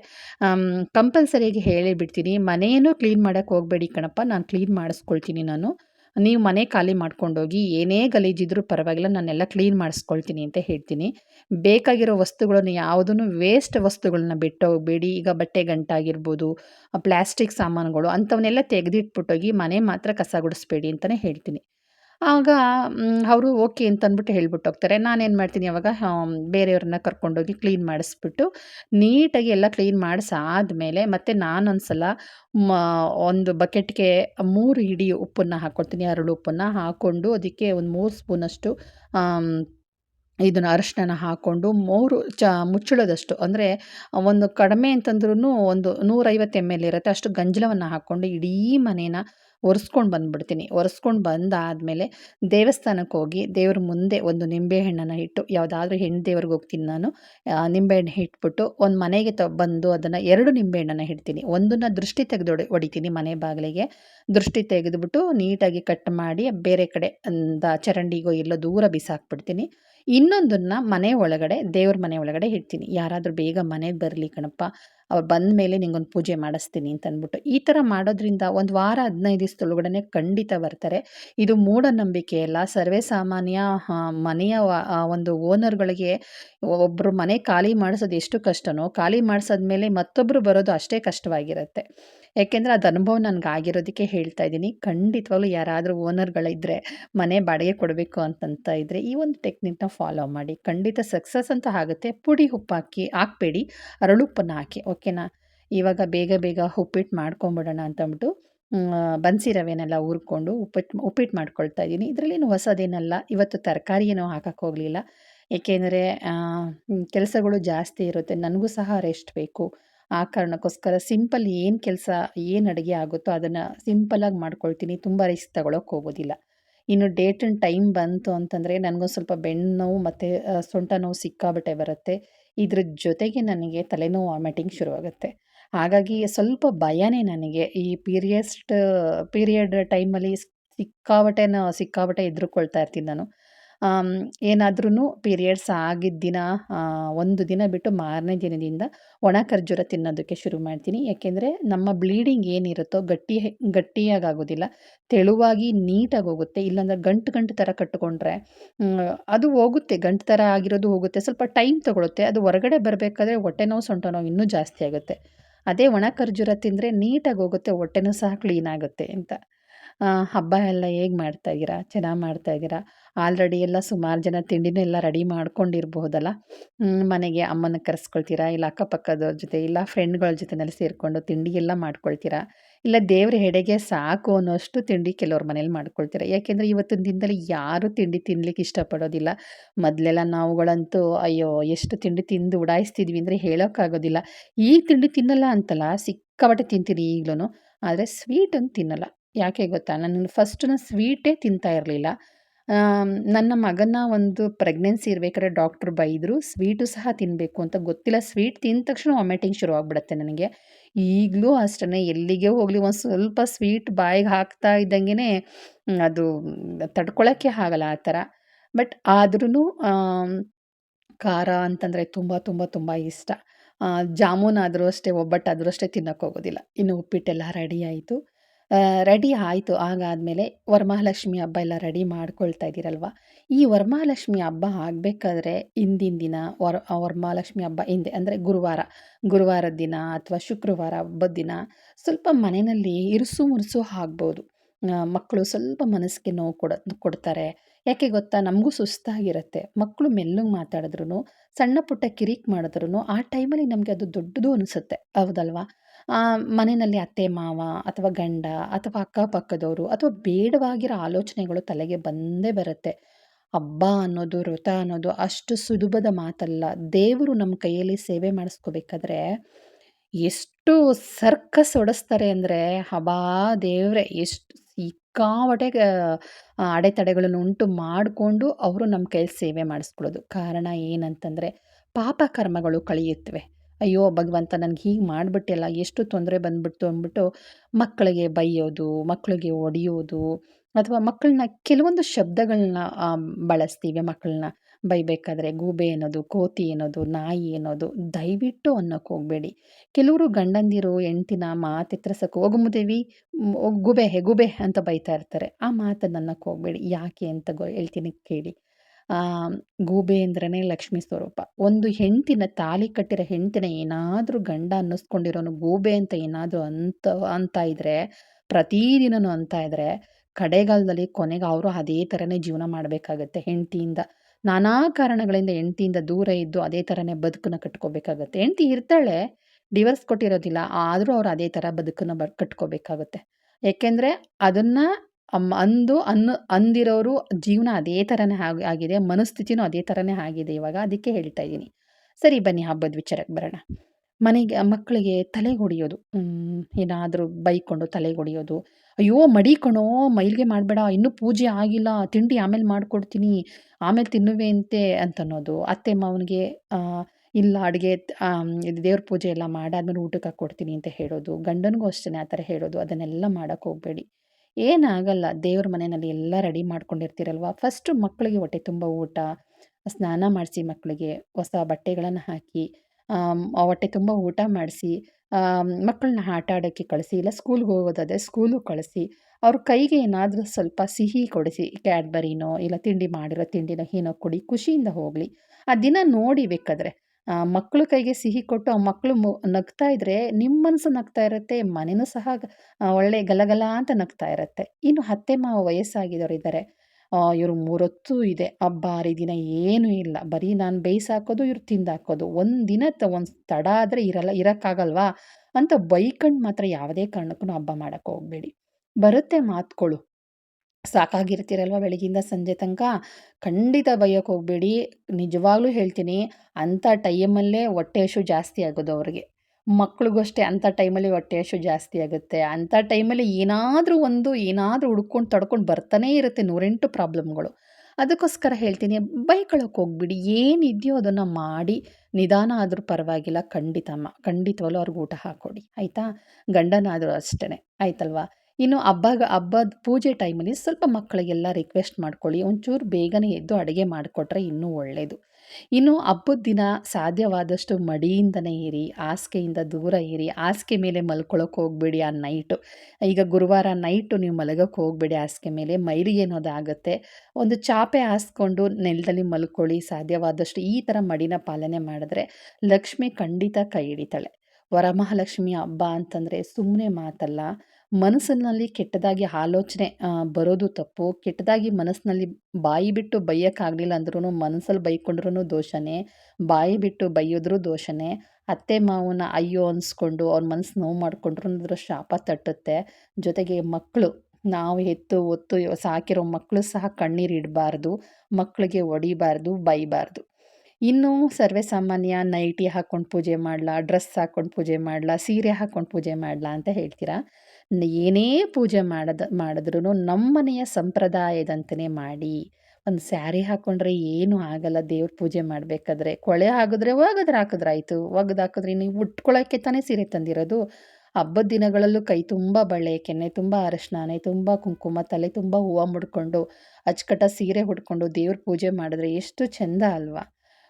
ಕಂಪಲ್ಸರಿಯಾಗಿ ಹೇಳಿ ಬಿಡ್ತೀನಿ ಮನೆಯೂ ಕ್ಲೀನ್ ಮಾಡೋಕ್ಕೆ ಹೋಗಬೇಡಿ ಕಣಪ್ಪ, ನಾನು ಕ್ಲೀನ್ ಮಾಡಿಸ್ಕೊಳ್ತೀನಿ ನಾನು. ನೀವು ಮನೆ ಖಾಲಿ ಮಾಡ್ಕೊಂಡೋಗಿ ಏನೇ ಗಲೀಜಿದ್ರೂ ಪರವಾಗಿಲ್ಲ ನಾನೆಲ್ಲ ಕ್ಲೀನ್ ಮಾಡಿಸ್ಕೊಳ್ತೀನಿ ಅಂತ ಹೇಳ್ತೀನಿ. ಬೇಕಾಗಿರೋ ವಸ್ತುಗಳನ್ನು ಯಾವುದನ್ನು ವೇಸ್ಟ್ ವಸ್ತುಗಳನ್ನ ಬಿಟ್ಟು ಹೋಗಬೇಡಿ ಈಗ ಬಟ್ಟೆ ಗಂಟಾಗಿರ್ಬೋದು ಪ್ಲಾಸ್ಟಿಕ್ ಸಾಮಾನುಗಳು ಅಂಥವನ್ನೆಲ್ಲ ತೆಗೆದಿಟ್ಬಿಟ್ಟೋಗಿ ಮನೆ ಮಾತ್ರ ಕಸ ಗುಡಿಸ್ಬೇಡಿ ಅಂತಲೇ ಹೇಳ್ತೀನಿ. ಆಗ ಅವರು ಓಕೆ ಅಂತ ಅಂದ್ಬಿಟ್ಟು ಹೇಳ್ಬಿಟ್ಟು ಹೋಗ್ತಾರೆ. ನಾನೇನು ಮಾಡ್ತೀನಿ ಅವಾಗ ಬೇರೆಯವ್ರನ್ನ ಕರ್ಕೊಂಡೋಗಿ ಕ್ಲೀನ್ ಮಾಡಿಸ್ಬಿಟ್ಟು ನೀಟಾಗಿ ಎಲ್ಲ ಕ್ಲೀನ್ ಮಾಡಿಸಾದ್ಮೇಲೆ ಮತ್ತು ನಾನೊಂದು ಸಲ ಮ, ಒಂದು ಬಕೆಟ್ಗೆ ಮೂರು ಹಿಡಿ ಉಪ್ಪನ್ನು ಹಾಕ್ಕೊಳ್ತೀನಿ ಅರಳು ಉಪ್ಪನ್ನು ಹಾಕ್ಕೊಂಡು ಅದಕ್ಕೆ ಒಂದು ಮೂರು ಸ್ಪೂನಷ್ಟು ಇದನ್ನು ಅರಶಿನ ಹಾಕ್ಕೊಂಡು ಮೂರು ಚ, ಮುಚ್ಚಳದಷ್ಟು ಅಂದರೆ ಒಂದು ಕಡಿಮೆ ಅಂತಂದ್ರೂ ಒಂದು ನೂರೈವತ್ತು ಎಂ ಎಲ್ ಇರುತ್ತೆ. ಅಷ್ಟು ಗಂಜಲವನ್ನು ಹಾಕ್ಕೊಂಡು ಇಡೀ ಮನೇನ ಒರೆಸ್ಕೊಂಡು ಬಂದ್ಬಿಡ್ತೀನಿ. ಒರೆಸ್ಕೊಂಡು ಬಂದಾದಮೇಲೆ ದೇವಸ್ಥಾನಕ್ಕೆ ಹೋಗಿ ದೇವ್ರ ಮುಂದೆ ಒಂದು ನಿಂಬೆಹಣ್ಣನ್ನು ಇಟ್ಟು, ಯಾವುದಾದ್ರೂ ಹೆಣ್ಣು ದೇವ್ರಿಗೆ ಹೋಗ್ತೀನಿ ನಾನು ನಿಂಬೆಹಣ್ಣು ಇಟ್ಬಿಟ್ಟು ಒಂದು ಮನೆಗೆ ತ, ಬಂದು ಅದನ್ನು ಎರಡು ನಿಂಬೆಹಣ್ಣನ್ನು ಇಡ್ತೀನಿ. ಒಂದನ್ನು ದೃಷ್ಟಿ ತೆಗೆದು ಹೊಡಿತೀನಿ ಮನೆ ಬಾಗಿಲಿಗೆ. ದೃಷ್ಟಿ ತೆಗೆದುಬಿಟ್ಟು ನೀಟಾಗಿ ಕಟ್ ಮಾಡಿ ಬೇರೆ ಕಡೆ ಚರಂಡಿಗೋ ಎಲ್ಲೋ ದೂರ ಬಿಸಾಕ್ಬಿಡ್ತೀನಿ. ಇನ್ನೊಂದನ್ನು ಮನೆ ಒಳಗಡೆ, ದೇವ್ರ ಮನೆ ಒಳಗಡೆ ಇಡ್ತೀನಿ. ಯಾರಾದರೂ ಬೇಗ ಮನೆಗೆ ಬರಲಿ ಕಣಪ್ಪ, ಅವ್ರು ಬಂದ ಮೇಲೆ ನಿಂಗೊಂದು ಪೂಜೆ ಮಾಡಿಸ್ತೀನಿ ಅಂತ ಅಂದ್ಬಿಟ್ಟು. ಈ ಥರ ಮಾಡೋದ್ರಿಂದ ಒಂದು ವಾರ ಹದಿನೈದು ದಿವಸದೊಳಗಡೆ ಖಂಡಿತ ಬರ್ತಾರೆ. ಇದು ಮೂಢನಂಬಿಕೆ ಅಲ್ಲ ಸರ್ವೇ ಸಾಮಾನ್ಯ ಮನೆಯ ಒಂದು ಓನರ್ಗಳಿಗೆ ಒಬ್ಬರು ಮನೆ ಖಾಲಿ ಮಾಡಿಸೋದು ಎಷ್ಟು ಕಷ್ಟನೋ, ಖಾಲಿ ಮಾಡಿಸಾದ್ಮೇಲೆ ಮತ್ತೊಬ್ಬರು ಬರೋದು ಅಷ್ಟೇ ಕಷ್ಟವಾಗಿರುತ್ತೆ. ಯಾಕೆಂದರೆ ಅದು ಅನುಭವ ನನಗೆ ಆಗಿರೋದಕ್ಕೆ ಹೇಳ್ತಾ ಇದ್ದೀನಿ. ಖಂಡಿತವಾಗ್ಲೂ ಯಾರಾದರೂ ಓನರ್ಗಳಿದ್ದರೆ ಮನೆ ಬಾಡಿಗೆ ಕೊಡಬೇಕು ಅಂತಂತ ಇದ್ದರೆ ಈ ಒಂದು ಟೆಕ್ನಿಕ್ನ ಫಾಲೋ ಮಾಡಿ. ಖಂಡಿತ ಸಕ್ಸಸ್ ಅಂತ ಆಗುತ್ತೆ. ಪುಡಿ ಉಪ್ಪು ಹಾಕಿ, ಹಾಕ್ಬೇಡಿ. ಅರಳುಪ್ಪನ್ನು ಹಾಕಿ ಓಕೆನಾ ಇವಾಗ ಬೇಗ ಬೇಗ ಉಪ್ಪಿಟ್ಟು ಮಾಡ್ಕೊಂಬಿಡೋಣ ಅಂತಂದ್ಬಿಟ್ಟು ಬನ್ಸಿ ರವೆನೆಲ್ಲ ಹುರ್ಕೊಂಡು ಉಪ್ಪಿಟ್ಟು ಉಪ್ಪಿಟ್ಟು ಮಾಡ್ಕೊಳ್ತಾ ಇದ್ದೀನಿ. ಇದರಲ್ಲೇನು ಹೊಸದೇನಲ್ಲ. ಇವತ್ತು ತರಕಾರಿ ಏನೋ ಹೋಗಲಿಲ್ಲ. ಏಕೆಂದರೆ ಕೆಲಸಗಳು ಜಾಸ್ತಿ ಇರುತ್ತೆ. ನನಗೂ ಸಹ ರೆಸ್ಟ್ ಬೇಕು. ಆ ಕಾರಣಕ್ಕೋಸ್ಕರ ಸಿಂಪಲ್ ಏನು ಕೆಲಸ, ಏನು ಅಡುಗೆ ಆಗುತ್ತೋ ಅದನ್ನು ಸಿಂಪಲಾಗಿ ಮಾಡ್ಕೊಳ್ತೀನಿ. ತುಂಬ ರಿಸ್ಕ್ ತಗೊಳಕ್ಕೆ ಹೋಗೋದಿಲ್ಲ. ಇನ್ನು ಡೇಟ್ ಆ್ಯಂಡ್ ಟೈಮ್ ಬಂತು ಅಂತಂದರೆ ನನಗೊಂದು ಸ್ವಲ್ಪ ಬೆನ್ನು ನೋವು ಮತ್ತು ಸೊಂಟ ನೋವು ಸಿಕ್ಕಾಬಟ್ಟೆ ಬರುತ್ತೆ. ಇದ್ರ ಜೊತೆಗೆ ನನಗೆ ತಲೆನೋವು ವಾಮಿಟಿಂಗ್ ಶುರುವಾಗುತ್ತೆ. ಹಾಗಾಗಿ ಸ್ವಲ್ಪ ಭಯನೇ ನನಗೆ. ಈ ಪೀರಿಯಸ್ಟ್ ಪೀರಿಯಡ್ ಟೈಮಲ್ಲಿ ಸಿಕ್ಕಾಬಟ್ಟೆ ಸಿಕ್ಕಾಬಟ್ಟೆ ಎದುರುಕೊಳ್ತಾ ಇರ್ತೀನಿ ನಾನು. ಏನಾದ್ರೂ ಪೀರಿಯಡ್ಸ್ ಆಗಿದ್ದ ದಿನ ಒಂದು ದಿನ ಬಿಟ್ಟು ಮಾರನೇ ದಿನದಿಂದ ಒಣ ಖರ್ಜೂರ ತಿನ್ನೋದಕ್ಕೆ ಶುರು ಮಾಡ್ತೀನಿ. ಯಾಕೆಂದರೆ ನಮ್ಮ ಬ್ಲೀಡಿಂಗ್ ಏನಿರುತ್ತೋ ಗಟ್ಟಿ ಗಟ್ಟಿಯಾಗಿ ಆಗೋದಿಲ್ಲ ತೆಳುವಾಗಿ ನೀಟಾಗಿ ಹೋಗುತ್ತೆ. ಇಲ್ಲಾಂದ್ರೆ ಗಂಟು ಗಂಟು ಥರ ಕಟ್ಟಿಕೊಂಡ್ರೆ ಅದು ಹೋಗುತ್ತೆ. ಗಂಟು ಥರ ಆಗಿರೋದು ಹೋಗುತ್ತೆ. ಸ್ವಲ್ಪ ಟೈಮ್ ತೊಗೊಳುತ್ತೆ. ಅದು ಹೊರಗಡೆ ಬರಬೇಕಾದ್ರೆ ಹೊಟ್ಟೆ ನೋವು, ಸೊಂಟ ನೋವು ಇನ್ನೂ ಜಾಸ್ತಿ ಆಗುತ್ತೆ. ಅದೇ ಒಣ ಖರ್ಜೂರ ತಿಂದರೆ ನೀಟಾಗಿ ಹೋಗುತ್ತೆ. ಹೊಟ್ಟೆನೂ ಸಹ ಕ್ಲೀನ್ ಆಗುತ್ತೆ ಅಂತ. ಹಬ್ಬ ಎಲ್ಲ ಹೇಗೆ ಮಾಡ್ತಾಯಿದ್ದೀರಾ ಚೆನ್ನಾಗಿ ಮಾಡ್ತಾಯಿದ್ದೀರಾ ಆಲ್ರೆಡಿ ಎಲ್ಲ ಸುಮಾರು ಜನ ತಿಂಡಿನೂ ಎಲ್ಲ ರೆಡಿ ಮಾಡ್ಕೊಂಡಿರ್ಬೋದಲ್ಲ? ಮನೆಗೆ ಅಮ್ಮನ ಕರೆಸ್ಕೊಳ್ತೀರಾ? ಇಲ್ಲ ಅಕ್ಕಪಕ್ಕದವ್ರ ಜೊತೆ, ಇಲ್ಲ ಫ್ರೆಂಡ್ಗಳ ಜೊತೆನಲ್ಲಿ ಸೇರಿಕೊಂಡು ತಿಂಡಿ ಎಲ್ಲ ಮಾಡ್ಕೊಳ್ತೀರಾ? ಇಲ್ಲ ದೇವ್ರ ಹೆಡೆಗೆ ಸಾಕು ಅನ್ನೋಷ್ಟು ತಿಂಡಿ ಕೆಲವ್ರ ಮನೇಲಿ ಮಾಡ್ಕೊಳ್ತೀರಾ? ಯಾಕೆಂದರೆ ಇವತ್ತಿನ ದಿನದಲ್ಲಿ ಯಾರೂ ತಿಂಡಿ ತಿನ್ಲಿಕ್ಕೆ ಇಷ್ಟಪಡೋದಿಲ್ಲ. ಮೊದಲೆಲ್ಲ ನಾವುಗಳಂತೂ, ಅಯ್ಯೋ, ಎಷ್ಟು ತಿಂಡಿ ತಿಂದು ಉಡಾಯಿಸ್ತಿದ್ವಿ ಅಂದರೆ ಹೇಳೋಕ್ಕಾಗೋದಿಲ್ಲ. ಈಗ ತಿಂಡಿ ತಿನ್ನಲ್ಲ ಅಂತಲ್ಲ, ಸಿಕ್ಕಾಪಟ್ಟೆ ತಿಂತೀನಿ ಈಗಲೂ ಆದರೆ ಸ್ವೀಟನ್ನು ತಿನ್ನಲ್ಲ. ಯಾಕೆ ಗೊತ್ತಾ? ನಾನು ಫಸ್ಟು ಸ್ವೀಟೇ ತಿಂತಾ ಇರಲಿಲ್ಲ. ನನ್ನ ಮಗನ ಒಂದು ಪ್ರೆಗ್ನೆನ್ಸಿ ಇರಬೇಕಾದ್ರೆ ಡಾಕ್ಟ್ರು ಬೈದರು ಸ್ವೀಟು ಸಹ ತಿನ್ನಬೇಕು ಅಂತ ಗೊತ್ತಿಲ್ಲ. ಸ್ವೀಟ್ ತಿಂದ ತಕ್ಷಣ ವಾಮಿಟಿಂಗ್ ಶುರು ಆಗಿಬಿಡುತ್ತೆ ನನಗೆ. ಈಗಲೂ ಅಷ್ಟೇ ಎಲ್ಲಿಗೆ ಹೋಗಲಿ ಒಂದು ಸ್ವಲ್ಪ ಸ್ವೀಟ್ ಬಾಯಿಗೆ ಹಾಕ್ತಾ ಇದ್ದಂಗೆ ಅದು ತಡ್ಕೊಳ್ಳೋಕ್ಕೆ ಆಗಲ್ಲ ಆ ಥರ. ಬಟ್ ಆದ್ರೂ ಖಾರ ಅಂತಂದರೆ ತುಂಬ ತುಂಬ ತುಂಬ ಇಷ್ಟ. ಜಾಮೂನ್ ಆದರೂ ಅಷ್ಟೇ ಒಬ್ಬಟ್ಟಾದರೂ ಅಷ್ಟೇ ತಿನ್ನೋಕ್ಕೋಗೋದಿಲ್ಲ ಇನ್ನು ಉಪ್ಪಿಟ್ಟೆಲ್ಲ ರೆಡಿ ಆಯಿತು. ರೆಡಿ ಆಯಿತು. ಹಾಗಾದಮೇಲೆ ವರಮಹಾಲಕ್ಷ್ಮಿ ಹಬ್ಬ ಎಲ್ಲ ರೆಡಿ ಮಾಡ್ಕೊಳ್ತಾ ಇದ್ದೀರಲ್ವ ಈ ವರಮಹಾಲಕ್ಷ್ಮಿ ಹಬ್ಬ ಆಗಬೇಕಾದ್ರೆ ಹಿಂದಿನ ದಿನ ವರ ವರಮಹಾಲಕ್ಷ್ಮಿ ಹಬ್ಬ ಹಿಂದೆ, ಅಂದರೆ ಗುರುವಾರ ಗುರುವಾರದ ದಿನ ಅಥವಾ ಶುಕ್ರವಾರ ಹಬ್ಬದ ದಿನ ಸ್ವಲ್ಪ ಮನೆಯಲ್ಲಿ ಇರುಸು ಮುರುಸು ಆಗ್ಬೋದು. ಮಕ್ಕಳು ಸ್ವಲ್ಪ ಮನಸ್ಸಿಗೆ ನೋವು ಕೊಡ, ಕೊಡ್ತಾರೆ. ಯಾಕೆ ಗೊತ್ತಾ? ನಮಗೂ ಸುಸ್ತಾಗಿರುತ್ತೆ. ಮಕ್ಕಳು ಮೆಲ್ಲಗೆ ಮಾತಾಡಿದ್ರು ಸಣ್ಣ ಪುಟ್ಟ ಕಿರಿಕ್ ಮಾಡಿದ್ರು ಆ ಟೈಮಲ್ಲಿ ನಮಗೆ ಅದು ದೊಡ್ಡದು ಅನಿಸುತ್ತೆ. ಹೌದಲ್ವಾ? ಮನೆಯಲ್ಲಿ ಅತ್ತೆ, ಮಾವ ಅಥವಾ ಗಂಡ ಅಥವಾ ಅಕ್ಕಪಕ್ಕದವರು ಅಥವಾ ಬೇಡವಾಗಿರೋ ಆಲೋಚನೆಗಳು ತಲೆಗೆ ಬಂದೇ ಬರುತ್ತೆ. ಹಬ್ಬ ಅನ್ನೋದು ವೃತ ಅನ್ನೋದು ಅಷ್ಟು ಸುಲಭದ ಮಾತಲ್ಲ. ದೇವರು ನಮ್ಮ ಕೈಯಲ್ಲಿ ಸೇವೆ ಮಾಡಿಸ್ಕೋಬೇಕಾದ್ರೆ ಎಷ್ಟು ಸರ್ಕಸ್ ಒಡಿಸ್ತಾರೆ ಅಂದರೆ ಹಬಾ ದೇವ್ರೆ ಎಷ್ಟು ಸಿಕ್ಕಾವಟೆ ಅಡೆತಡೆಗಳನ್ನು ಉಂಟು ಮಾಡಿಕೊಂಡು ಅವರು ನಮ್ಮ ಕೈಯಲ್ಲಿ ಸೇವೆ ಮಾಡಿಸ್ಕೊಳ್ಳೋದು. ಕಾರಣ ಏನಂತಂದರೆ ಪಾಪ ಕರ್ಮಗಳು ಕಳೆಯುತ್ತವೆ. ಅಯ್ಯೋ ಭಗವಂತ ನನಗೆ ಹೀಗೆ ಮಾಡಿಬಿಟ್ಟಿಲ್ಲ, ಎಷ್ಟು ತೊಂದರೆ ಬಂದ್ಬಿಡ್ತು ಅಂದ್ಬಿಟ್ಟು ಮಕ್ಕಳಿಗೆ ಬೈಯೋದು, ಮಕ್ಕಳಿಗೆ ಒಡೆಯೋದು ಅಥವಾ ಮಕ್ಕಳನ್ನ ಕೆಲವೊಂದು ಶಬ್ದಗಳನ್ನ ಬಳಸ್ತೀವಿ ಮಕ್ಕಳನ್ನ. ಬೈಬೇಕಾದ್ರೆ ಗೂಬೆ ಅನ್ನೋದು, ಕೋತಿ ಅನ್ನೋದು, ನಾಯಿ ಅನ್ನೋದು, ದಯವಿಟ್ಟು ಅನ್ನೋಕ್ಕೆ ಹೋಗಬೇಡಿ. ಕೆಲವರು ಗಂಡಂದಿರು, ಹೆಂಡ್ತಿನ ಮಾತು ಎತ್ತರಿಸೋಕೆ ಹೋಗಮುದೇವಿ ಗುಬೆ ಗುಬೆ ಅಂತ ಬೈತಾ ಇರ್ತಾರೆ. ಆ ಮಾತನ್ನು ಅನ್ನೋಕ್ಕೆ ಹೋಗಬೇಡಿ. ಯಾಕೆ ಅಂತ ಗೊ, ಹೇಳ್ತೀನಿ ಕೇಳಿ. ಗೂಬೆ ಅಂದ್ರೇ ಲಕ್ಷ್ಮೀ ಸ್ವರೂಪ. ಒಂದು ಹೆಂಡತಿನ ತಾಳಿ ಕಟ್ಟಿರೋ ಹೆಂಡತಿನ ಏನಾದರೂ ಗಂಡ ಅನ್ನಿಸ್ಕೊಂಡಿರೋನು ಗೂಬೆ ಅಂತ ಏನಾದರೂ ಅಂತ ಅಂತ ಇದ್ದರೆ ಪ್ರತಿದಿನವೂ ಅಂತ ಇದ್ದರೆ ಕಡೆಗಾಲದಲ್ಲಿ, ಕೊನೆಗೆ ಅವರು ಅದೇ ಥರನೇ ಜೀವನ ಮಾಡಬೇಕಾಗತ್ತೆ ಹೆಂಡತಿಯಿಂದ ನಾನಾ ಕಾರಣಗಳಿಂದ ಹೆಂಡತಿಯಿಂದ ದೂರ ಇದ್ದು ಅದೇ ಥರನೇ ಬದುಕನ್ನ ಕಟ್ಕೋಬೇಕಾಗತ್ತೆ. ಹೆಂಡ್ತಿ ಇರ್ತಾಳೆ ಡಿವರ್ಸ್ ಕೊಟ್ಟಿರೋದಿಲ್ಲ, ಆದರೂ ಅವ್ರು ಅದೇ ಥರ ಬದುಕನ್ನು ಬ, ಕಟ್ಕೋಬೇಕಾಗುತ್ತೆ. ಏಕೆಂದರೆ ಅದನ್ನು ಅಂದು ಅನ್ನು ಅಂದಿರೋರು ಜೀವನ ಅದೇ ಥರನೇ ಆಗಿ ಆಗಿದೆ, ಮನಸ್ಥಿತಿನೂ ಅದೇ ಥರನೇ ಆಗಿದೆ ಇವಾಗ ಅದಕ್ಕೆ ಹೇಳ್ತಾ ಇದ್ದೀನಿ. ಸರಿ ಬನ್ನಿ ಹಬ್ಬದ ವಿಚಾರಕ್ಕೆ ಬರೋಣ. ಮನೆಗೆ ಮಕ್ಕಳಿಗೆ ತಲೆಗೆ ಹೊಡಿಯೋದು ಏನಾದರೂ ಬೈಕೊಂಡು ತಲೆಗೆ ಹೊಡಿಯೋದು, ಅಯ್ಯೋ ಮಡಿ ಮೈಲ್ಗೆ ಮಾಡಬೇಡ, ಇನ್ನೂ ಪೂಜೆ ಆಗಿಲ್ಲ, ತಿಂಡಿ ಆಮೇಲೆ ಮಾಡಿಕೊಡ್ತೀನಿ, ಆಮೇಲೆ ತಿನ್ನುವೆ ಅಂತೆ ಅಂತನ್ನೋದು. ಅತ್ತೆ ಮಾವನಿಗೆ ಇಲ್ಲ ಅಡುಗೆ ಇದು ದೇವ್ರ ಪೂಜೆ ಎಲ್ಲ ಮಾಡಾದ್ಮೇಲೆ ಊಟಕ್ಕೆ ಹಾಕ್ಕೊಡ್ತೀನಿ ಅಂತ ಹೇಳೋದು, ಗಂಡನಿಗೂ ಅಷ್ಟೇ ಆ ಥರ ಹೇಳೋದು, ಅದನ್ನೆಲ್ಲ ಮಾಡೋಕ್ಕೆ ಹೋಗಬೇಡಿ. ಏನಾಗಲ್ಲ. ದೇವ್ರ ಮನೆಯಲ್ಲಿ ಎಲ್ಲ ರೆಡಿ ಮಾಡ್ಕೊಂಡಿರ್ತೀರಲ್ವ? ಫಸ್ಟು ಮಕ್ಕಳಿಗೆ ಹೊಟ್ಟೆ ತುಂಬ ಊಟ, ಸ್ನಾನ ಮಾಡಿಸಿ ಮಕ್ಕಳಿಗೆ ಹೊಸ ಬಟ್ಟೆಗಳನ್ನು ಹಾಕಿ ಹೊಟ್ಟೆ ತುಂಬ ಊಟ ಮಾಡಿಸಿ ಮಕ್ಕಳನ್ನ ಆಟ ಆಡೋಕ್ಕೆ ಕಳಿಸಿ, ಇಲ್ಲ ಸ್ಕೂಲ್ಗೆ ಹೋಗೋದಾದರೆ ಸ್ಕೂಲು ಕಳಿಸಿ, ಅವ್ರ ಕೈಗೆ ಏನಾದರೂ ಸ್ವಲ್ಪ ಸಿಹಿ ಕೊಡಿಸಿ, ಕ್ಯಾಡ್ಬರಿನೋ, ಇಲ್ಲ ತಿಂಡಿ ಮಾಡಿರೋ ತಿಂಡಿನೋ ಏನೋ ಕೊಡಿ, ಖುಷಿಯಿಂದ ಹೋಗಲಿ. ಆ ದಿನ ನೋಡಿ ಬೇಕಾದ್ರೆ ಮಕ್ಕಳು ಕೈಗೆ ಸಿಹಿ ಕೊಟ್ಟು ಆ ಮಕ್ಕಳು ನಗ್ತಾ ಇದ್ದರೆ ನಿಮ್ಮ ಮನಸ್ಸು ನಗ್ತಾ ಇರುತ್ತೆ ಮನೆಯೂ ಸಹ ಒಳ್ಳೆ ಗಲಗಲ ಅಂತ ನಗ್ತಾ ಇರುತ್ತೆ. ಇನ್ನು ಹತ್ತೆ ಮಾವ ವಯಸ್ಸಾಗಿದ್ದವ್ರು ಇದ್ದಾರೆ ಇವರು ಮೂರೊತ್ತು ಇದೆ. ಹಬ್ಬ, ಹರಿದಿನ ಏನೂ ಇಲ್ಲ. ಬರೀ ನಾನು ಬೇಯಿಸಾಕೋದು, ಇವ್ರು ತಿಂದಾಕೋದು. ಒಂದು ದಿನ ತ, ಒಂದು ತಡ ಆದರೆ ಇರಲ್ಲ, ಇರೋಕ್ಕಾಗಲ್ವಾ? ಅಂತ ಬೈಕಂಡು ಮಾತ್ರ ಯಾವುದೇ ಕಾರಣಕ್ಕೂ ಹಬ್ಬ ಮಾಡೋಕ್ಕೆ ಹೋಗಬೇಡಿ. ಬರುತ್ತೆ ಮಾತುಗಳು ಸಾಕಾಗಿರ್ತೀರಲ್ವ ಬೆಳಗಿಂದ ಸಂಜೆ ತನಕ? ಖಂಡಿತ ಬಯ್ಯಕ್ಕೆ ಹೋಗಬೇಡಿ. ನಿಜವಾಗ್ಲೂ ಹೇಳ್ತೀನಿ, ಅಂಥ ಟೈಮಲ್ಲೇ ಹೊಟ್ಟೆ ಹಶು ಜಾಸ್ತಿ ಆಗೋದು ಅವ್ರಿಗೆ. ಮಕ್ಳಿಗೂ ಅಷ್ಟೇ ಅಂಥ ಟೈಮಲ್ಲಿ ಹೊಟ್ಟೆ ಹಶು ಜಾಸ್ತಿ ಆಗುತ್ತೆ. ಅಂಥ ಟೈಮಲ್ಲಿ ಏನಾದರೂ ಒಂದು, ಏನಾದರೂ ಹುಡ್ಕೊಂಡು ತಡ್ಕೊಂಡು ಬರ್ತಾನೇ ಇರುತ್ತೆ ನೂರೆಂಟು ಪ್ರಾಬ್ಲಮ್ಗಳು. ಅದಕ್ಕೋಸ್ಕರ ಹೇಳ್ತೀನಿ ಬೈಕೊಳಕ್ಕೆ ಹೋಗ್ಬಿಡಿ. ಏನಿದೆಯೋ ಅದನ್ನು ಮಾಡಿ, ನಿಧಾನ ಆದರೂ ಪರವಾಗಿಲ್ಲ. ಖಂಡಿತಮ್ಮ ಖಂಡಿತವಲ್ಲೂ ಅವ್ರಿಗೆ ಊಟ ಹಾಕ್ಕೊಡಿ. ಆಯಿತಾ? ಗಂಡನಾದರೂ ಅಷ್ಟೇ ಆಯ್ತಲ್ವಾ? ಇನ್ನು ಹಬ್ಬಗ, ಹಬ್ಬದ ಪೂಜೆ ಟೈಮಲ್ಲಿ ಸ್ವಲ್ಪ ಮಕ್ಕಳಿಗೆಲ್ಲ ರಿಕ್ವೆಸ್ಟ್ ಮಾಡ್ಕೊಳ್ಳಿ. ಒಂಚೂರು ಬೇಗನೆ ಎದ್ದು ಅಡುಗೆ ಮಾಡಿಕೊಟ್ರೆ ಇನ್ನೂ ಒಳ್ಳೆಯದು ಇನ್ನು ಹಬ್ಬದ ದಿನ ಸಾಧ್ಯವಾದಷ್ಟು ಮಡಿಯಿಂದನೇ ಇರಿ, ಹಾಸಿಗೆಯಿಂದ ದೂರ ಇರಿ. ಹಾಸಿಗೆ ಮೇಲೆ ಮಲ್ಕೊಳ್ಳೋಕೆ ಹೋಗ್ಬೇಡಿ ಆ ನೈಟು ಈಗ ಗುರುವಾರ ನೈಟು ನೀವು ಮಲಗೋಕ್ಕೆ ಹೋಗಬೇಡಿ ಹಾಸಿಗೆ ಮೇಲೆ. ಮೈಲಿಗೆ ಅನ್ನೋದಾಗುತ್ತೆ. ಒಂದು ಚಾಪೆ ಹಾಸ್ಕೊಂಡು ನೆಲದಲ್ಲಿ ಮಲ್ಕೊಳ್ಳಿ. ಸಾಧ್ಯವಾದಷ್ಟು ಈ ಥರ ಮಡಿನ ಪಾಲನೆ ಮಾಡಿದ್ರೆ ಲಕ್ಷ್ಮಿ ಖಂಡಿತ ಕೈ ಹಿಡಿತಾಳೆ. ವರಮಹಾಲಕ್ಷ್ಮಿ ಹಬ್ಬ ಅಂತಂದರೆ ಸುಮ್ಮನೆ ಮಾತಲ್ಲ. ಮನಸ್ಸಿನಲ್ಲಿ ಕೆಟ್ಟದಾಗಿ ಆಲೋಚನೆ ಬರೋದು ತಪ್ಪು. ಕೆಟ್ಟದಾಗಿ ಮನಸ್ಸಿನಲ್ಲಿ ಬಾಯಿ ಬಿಟ್ಟು ಬೈಯೋಕ್ಕಾಗಲಿಲ್ಲ ಅಂದ್ರೂ ಮನಸ್ಸಲ್ಲಿ ಬೈಕೊಂಡ್ರೂ ದೋಷನೇ. ಬಾಯಿ ಬಿಟ್ಟು ಬೈಯೋದ್ರೂ ದೋಷನೇ. ಅತ್ತೆ ಮಾವನ ಅಯ್ಯೋ ಅನ್ಸ್ಕೊಂಡು ಅವ್ರ ಮನಸ್ಸು ನೋವು ಮಾಡಿಕೊಂಡ್ರು ಅದರ ಶಾಪ ತಟ್ಟುತ್ತೆ. ಜೊತೆಗೆ ಮಕ್ಕಳು, ನಾವು ಎತ್ತು, ಒತ್ತು ಸಾಕಿರೋ ಮಕ್ಕಳು ಸಹ ಕಣ್ಣೀರು ಇಡಬಾರ್ದು. ಮಕ್ಕಳಿಗೆ ಒಡಿಬಾರ್ದು ಬೈಬಾರ್ದು. ಇನ್ನು ಸರ್ವೇ ಸಾಮಾನ್ಯ, ನೈಟಿ ಹಾಕ್ಕೊಂಡು ಪೂಜೆ ಮಾಡಲಾ, ಡ್ರೆಸ್ ಹಾಕ್ಕೊಂಡು ಪೂಜೆ ಮಾಡಲಾ, ಸೀರೆ ಹಾಕ್ಕೊಂಡು ಪೂಜೆ ಮಾಡಲಾ ಅಂತ ಹೇಳ್ತೀರಾ? ಏನೇ ಪೂಜೆ ಮಾಡದ ಮಾಡಿದ್ರೂ ನಮ್ಮನೆಯ ಸಂಪ್ರದಾಯದಂತೆಯೇ ಮಾಡಿ. ಒಂದು ಸ್ಯಾರಿ ಹಾಕ್ಕೊಂಡ್ರೆ ಏನೂ ಆಗಲ್ಲ, ದೇವ್ರ ಪೂಜೆ ಮಾಡಬೇಕಾದ್ರೆ. ಕೊಳೆ ಹಾಕಿದ್ರೆ ಒಗೆದ್ರೆ ಆಯಿತು. ಒಗ್ದು ಹಾಕಿದ್ರೆ ನೀವು ಉಟ್ಕೊಳ್ಳೋಕ್ಕೆ ತಾನೇ ಸೀರೆ ತಂದಿರೋದು. ಹಬ್ಬದ ದಿನಗಳಲ್ಲೂ ಕೈ ತುಂಬ ಬಳೆ ಕೆನೆ ತುಂಬ ಅರಶಿಣನೆ ತುಂಬ ಕುಂಕುಮ, ತಲೆ ತುಂಬ ಹೂವು ಮುಡ್ಕೊಂಡು ಅಚ್ಚುಕಟ್ಟ ಸೀರೆ ಉಟ್ಕೊಂಡು ದೇವ್ರ ಪೂಜೆ ಮಾಡಿದ್ರೆ ಎಷ್ಟು ಚೆಂದ ಅಲ್ವಾ.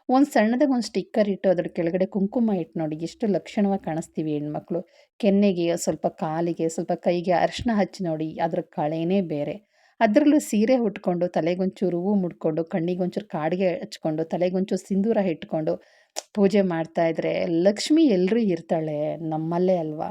ಒಂದು ಸಣ್ಣದಾಗ ಒಂದು ಸ್ಟಿಕ್ಕರ್ ಇಟ್ಟು ಅದ್ರ ಕೆಳಗಡೆ ಕುಂಕುಮ ಇಟ್ಟು ನೋಡಿ, ಎಷ್ಟು ಲಕ್ಷಣವಾಗಿ ಕಾಣಿಸ್ತೀವಿ ಹೆಣ್ಮಕ್ಳು. ಕೆನ್ನೆಗೆ ಸ್ವಲ್ಪ ಕಾಲಿಗೆ, ಸ್ವಲ್ಪ ಕೈಗೆ ಅರಿಶಿನ ಹಚ್ಚಿ ನೋಡಿ, ಅದ್ರ ಕಳೆನೇ ಬೇರೆ. ಅದರಲ್ಲೂ ಸೀರೆ ಉಟ್ಕೊಂಡು, ತಲೆಗೊಂಚೂರು ಹೂವು ಮುಡ್ಕೊಂಡು, ಕಣ್ಣಿಗೊಂಚೂರು ಕಾಡಿಗೆ ಹಚ್ಕೊಂಡು, ತಲೆಗೊಂಚೂರು ಸಿಂಧೂರ ಇಟ್ಕೊಂಡು ಪೂಜೆ ಮಾಡ್ತಾ ಇದ್ರೆ ಲಕ್ಷ್ಮಿ ಎಲ್ಲರೂ ಇರ್ತಾಳೆ, ನಮ್ಮಲ್ಲೇ ಅಲ್ವಾ?